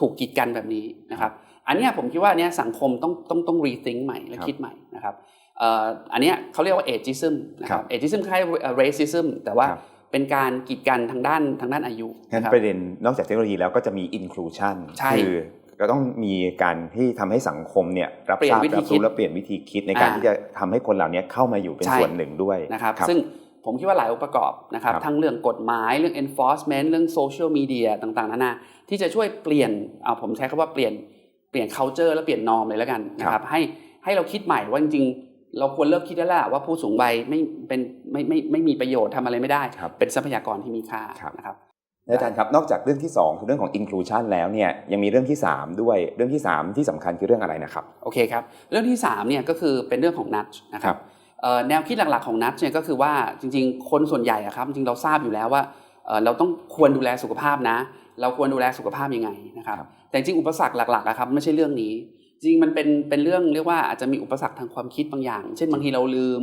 Speaker 1: ถูกกีดกันแบบนี้นะครับอันเนี้ยผมคิดว่าอันเนี้ยสังคมต้องต้องต้องรีทิงใหม่และ
Speaker 2: ครับ
Speaker 1: คิดใหม่นะครับเอ่ออันเนี้ยเขาเรียกว่า ageism นะค
Speaker 2: ครั
Speaker 1: รับบ ageism คล้ายๆ racism แต่ว่า
Speaker 2: ครับ
Speaker 1: เป็นการกีดกันทางด้านทางด้านอายุ
Speaker 2: งั้น
Speaker 1: นะครับ
Speaker 2: ประเด็นนอกจากเทคโนโลยีแล้วก็จะมี inclusion
Speaker 1: ใช่
Speaker 2: คือก็ต้องมีการที่ทำให้สังคมเนี่ยรับ
Speaker 1: เปลี่
Speaker 2: ท
Speaker 1: ยน
Speaker 2: ราบ
Speaker 1: วิธี
Speaker 2: รับ
Speaker 1: คิ
Speaker 2: รู้
Speaker 1: ด
Speaker 2: และเปลี่ยนวิธีคิดในการ
Speaker 1: อ่า
Speaker 2: ที่จะทำให้คนเหล่านี้เข้ามาอยู่เป็น
Speaker 1: ใช่
Speaker 2: ส่วนหนึ่งด้วย
Speaker 1: นะครับ ซึ่ง ผมคิดว่าหลายองค์ประกอบนะครับ
Speaker 2: ครับ
Speaker 1: ทั้งเรื่องกฎหมายเรื่อง enforcement เรื่อง social media ต่างๆนานาที่จะช่วยเปลี่ยนเอาผมใช้คำว่าเปลี่ยนเปลี่ยน culture และเปลี่ยน norm เลยแล้วกันนะครับให้ให้เราคิดใหม่ว่าจริงๆ เราควรเลิกคิดแล้วล่ะว่าผู้สูงวัยไม่เป็นไม่ไม่ไม่มีประโยชน์ทำอะไรไม่ได้
Speaker 2: ครับ
Speaker 1: เป็นทรัพยากรที่มีค่า
Speaker 2: ครับ
Speaker 1: นะครับ
Speaker 2: อาจารย์ครับนอกจากเรื่องที่2คือเรื่องของ inclusion แล้วเนี่ยยังมีเรื่องที่ 3 ด้วยเรื่องที่ 3 ที่สำคัญคือเรื่องอะไรนะครับ
Speaker 1: โอเคครับเรื่องที่3เนี่ยก็คือเป็นเรื่องของนัดนะค
Speaker 2: ครั
Speaker 1: รับบเอ่อ แนวคิดหลักๆของนัดเนี่ยก็คือว่าจริงๆ คนส่วนใหญ่อะครับจริงๆเราทราบอยู่แล้วว่าเอ่อเราต้องควรดูแลสุขภาพนะ เราควรดูแลสุขภาพยังไงนะครับ
Speaker 2: ครับ
Speaker 1: แต่จริงๆอุปสรรคหลักๆอะครับไม่ใช่เรื่องนี้ จริงๆมันเป็นเป็นเรื่องเรียกว่าอาจจะมีอุปสรรคทางความคิดบางอย่าง เช่นบางทีเราลืม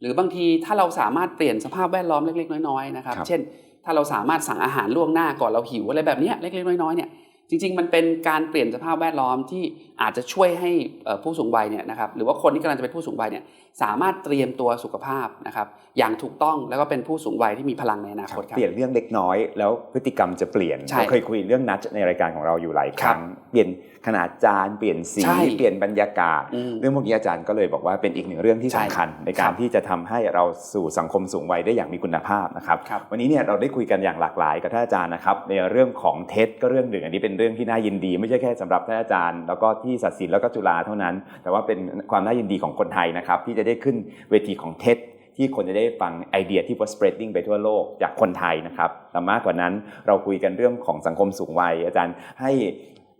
Speaker 1: หรือบางทีถ้าเราสามารถเปลี่ยนสภาพแวดล้อมเล็กๆ น้อยๆนะครับ
Speaker 2: ครับ
Speaker 1: เช่น ถ้าเราสามารถสั่งอาหารล่วงหน้าก่อนเราหิวอะไรแบบเนี้ยเล็กๆน้อยๆเนี่ย จริง ๆ มันเป็นการเปลี่ยนสภาพแวดล้อมที่อาจจะช่วยให้เอ่อผู้สูงวัยเนี่ยนะครับหรือว่าคนที่กำลังจะเป็นผู้สูงวัยเนี่ยสามารถเตรียมตัวสุขภาพนะครับอย่างถูกต้องแล้วก็เป็นผู้สูงวัยที่มีพลังในอนาคตครับ
Speaker 2: เปลี่ยนเรื่องเล็กน้อยแล้วพฤติกรรมจะเปลี่ยน
Speaker 1: ใช่
Speaker 2: เราเคยคุยเรื่องนัดในรายการของเราอยู่หลายครั้ง
Speaker 1: ครับ
Speaker 2: เปลี่ยนขนาดจานเปลี่ยนสี
Speaker 1: ใช่
Speaker 2: เปลี่ยนบรรยากาศ
Speaker 1: อืม
Speaker 2: เรื่องพวกนี้อาจารย์ก็เลยบอกว่าเป็นอีกหนึ่งเรื่องที่
Speaker 1: ใช่
Speaker 2: สำคัญ ใน
Speaker 1: ค
Speaker 2: กา
Speaker 1: รั
Speaker 2: ร
Speaker 1: บ
Speaker 2: ที่จะทำให้เราสู่สังคมสูงวัยได้อย่างมีคุณภาพนะครับ
Speaker 1: ครับ
Speaker 2: วันนี้เนี่ยเราได้คุยกันอย่างหลากหลายกับท่านอาจารย์นะครับในเรื่องของเท็จก็เรื่องหนึ่งอันนี้เป็นเรื่องที่น่ายินดี ไม่ใช่แค่สำหรับท่านอาจารย์ แล้วก็ที่ศาสินแล้วก็จุฬาเท่านั้น แต่ว่าเป็นความน่ายินดีของคนไทยนะครับที่จะได้ขึ้นเวทีของเท็จที่คนจะได้ฟังไอเดียที่ was spreading ไปทั่วโลกจากคนไทยนะครับแต่มากกว่านั้นเราคุยกันเรื่องของสังคมสูงวัย อาจารย์ให้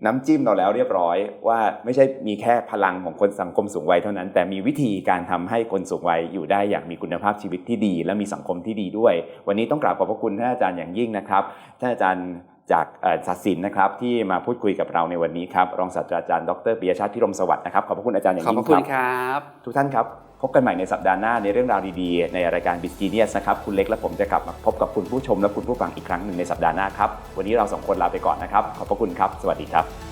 Speaker 2: น้ำจิ้มเราแล้วเรียบร้อยว่าไม่ใช่มีแค่พลังของคนสังคมสูงวัยเท่านั้น แต่มีวิธีการทำให้คนสูงวัยอยู่ได้อย่างมีคุณภาพชีวิตที่ดี และมีสังคมที่ดีด้วย วันนี้ต้องกราบขอบพระคุณท่านอาจารย์อย่างยิ่งนะครับท่านอาจารย์จากเอ่อศาสินนะครับที่มาพูดคุยกับเราในวันนี้ครับรองศาสตราจารย์ดรปิยชาติพิรมสวัสดิ์นะครับขอบพระคุณอาจารย์อย่าง
Speaker 1: ขอบ
Speaker 2: ยิ่
Speaker 1: พ
Speaker 2: ง
Speaker 1: ระ
Speaker 2: ค
Speaker 1: คุ
Speaker 2: รั
Speaker 1: ณ
Speaker 2: บ
Speaker 1: ครับ
Speaker 2: ทุกท่านครับ พบกันใหม่ในสัปดาห์หน้าในเรื่องราวดีๆ ในรายการ b i z g e n i u s นะครับ คุณเล็กและผมจะกลับมาพบกับคุณผู้ชมและคุณผู้ฟังอีกครั้งหนึ่งในสัปดาห์หน้าครับ วันนี้เราสองคนลาไปก่อนนะครับ ขอบพระคุณครับ สวัสดีครับ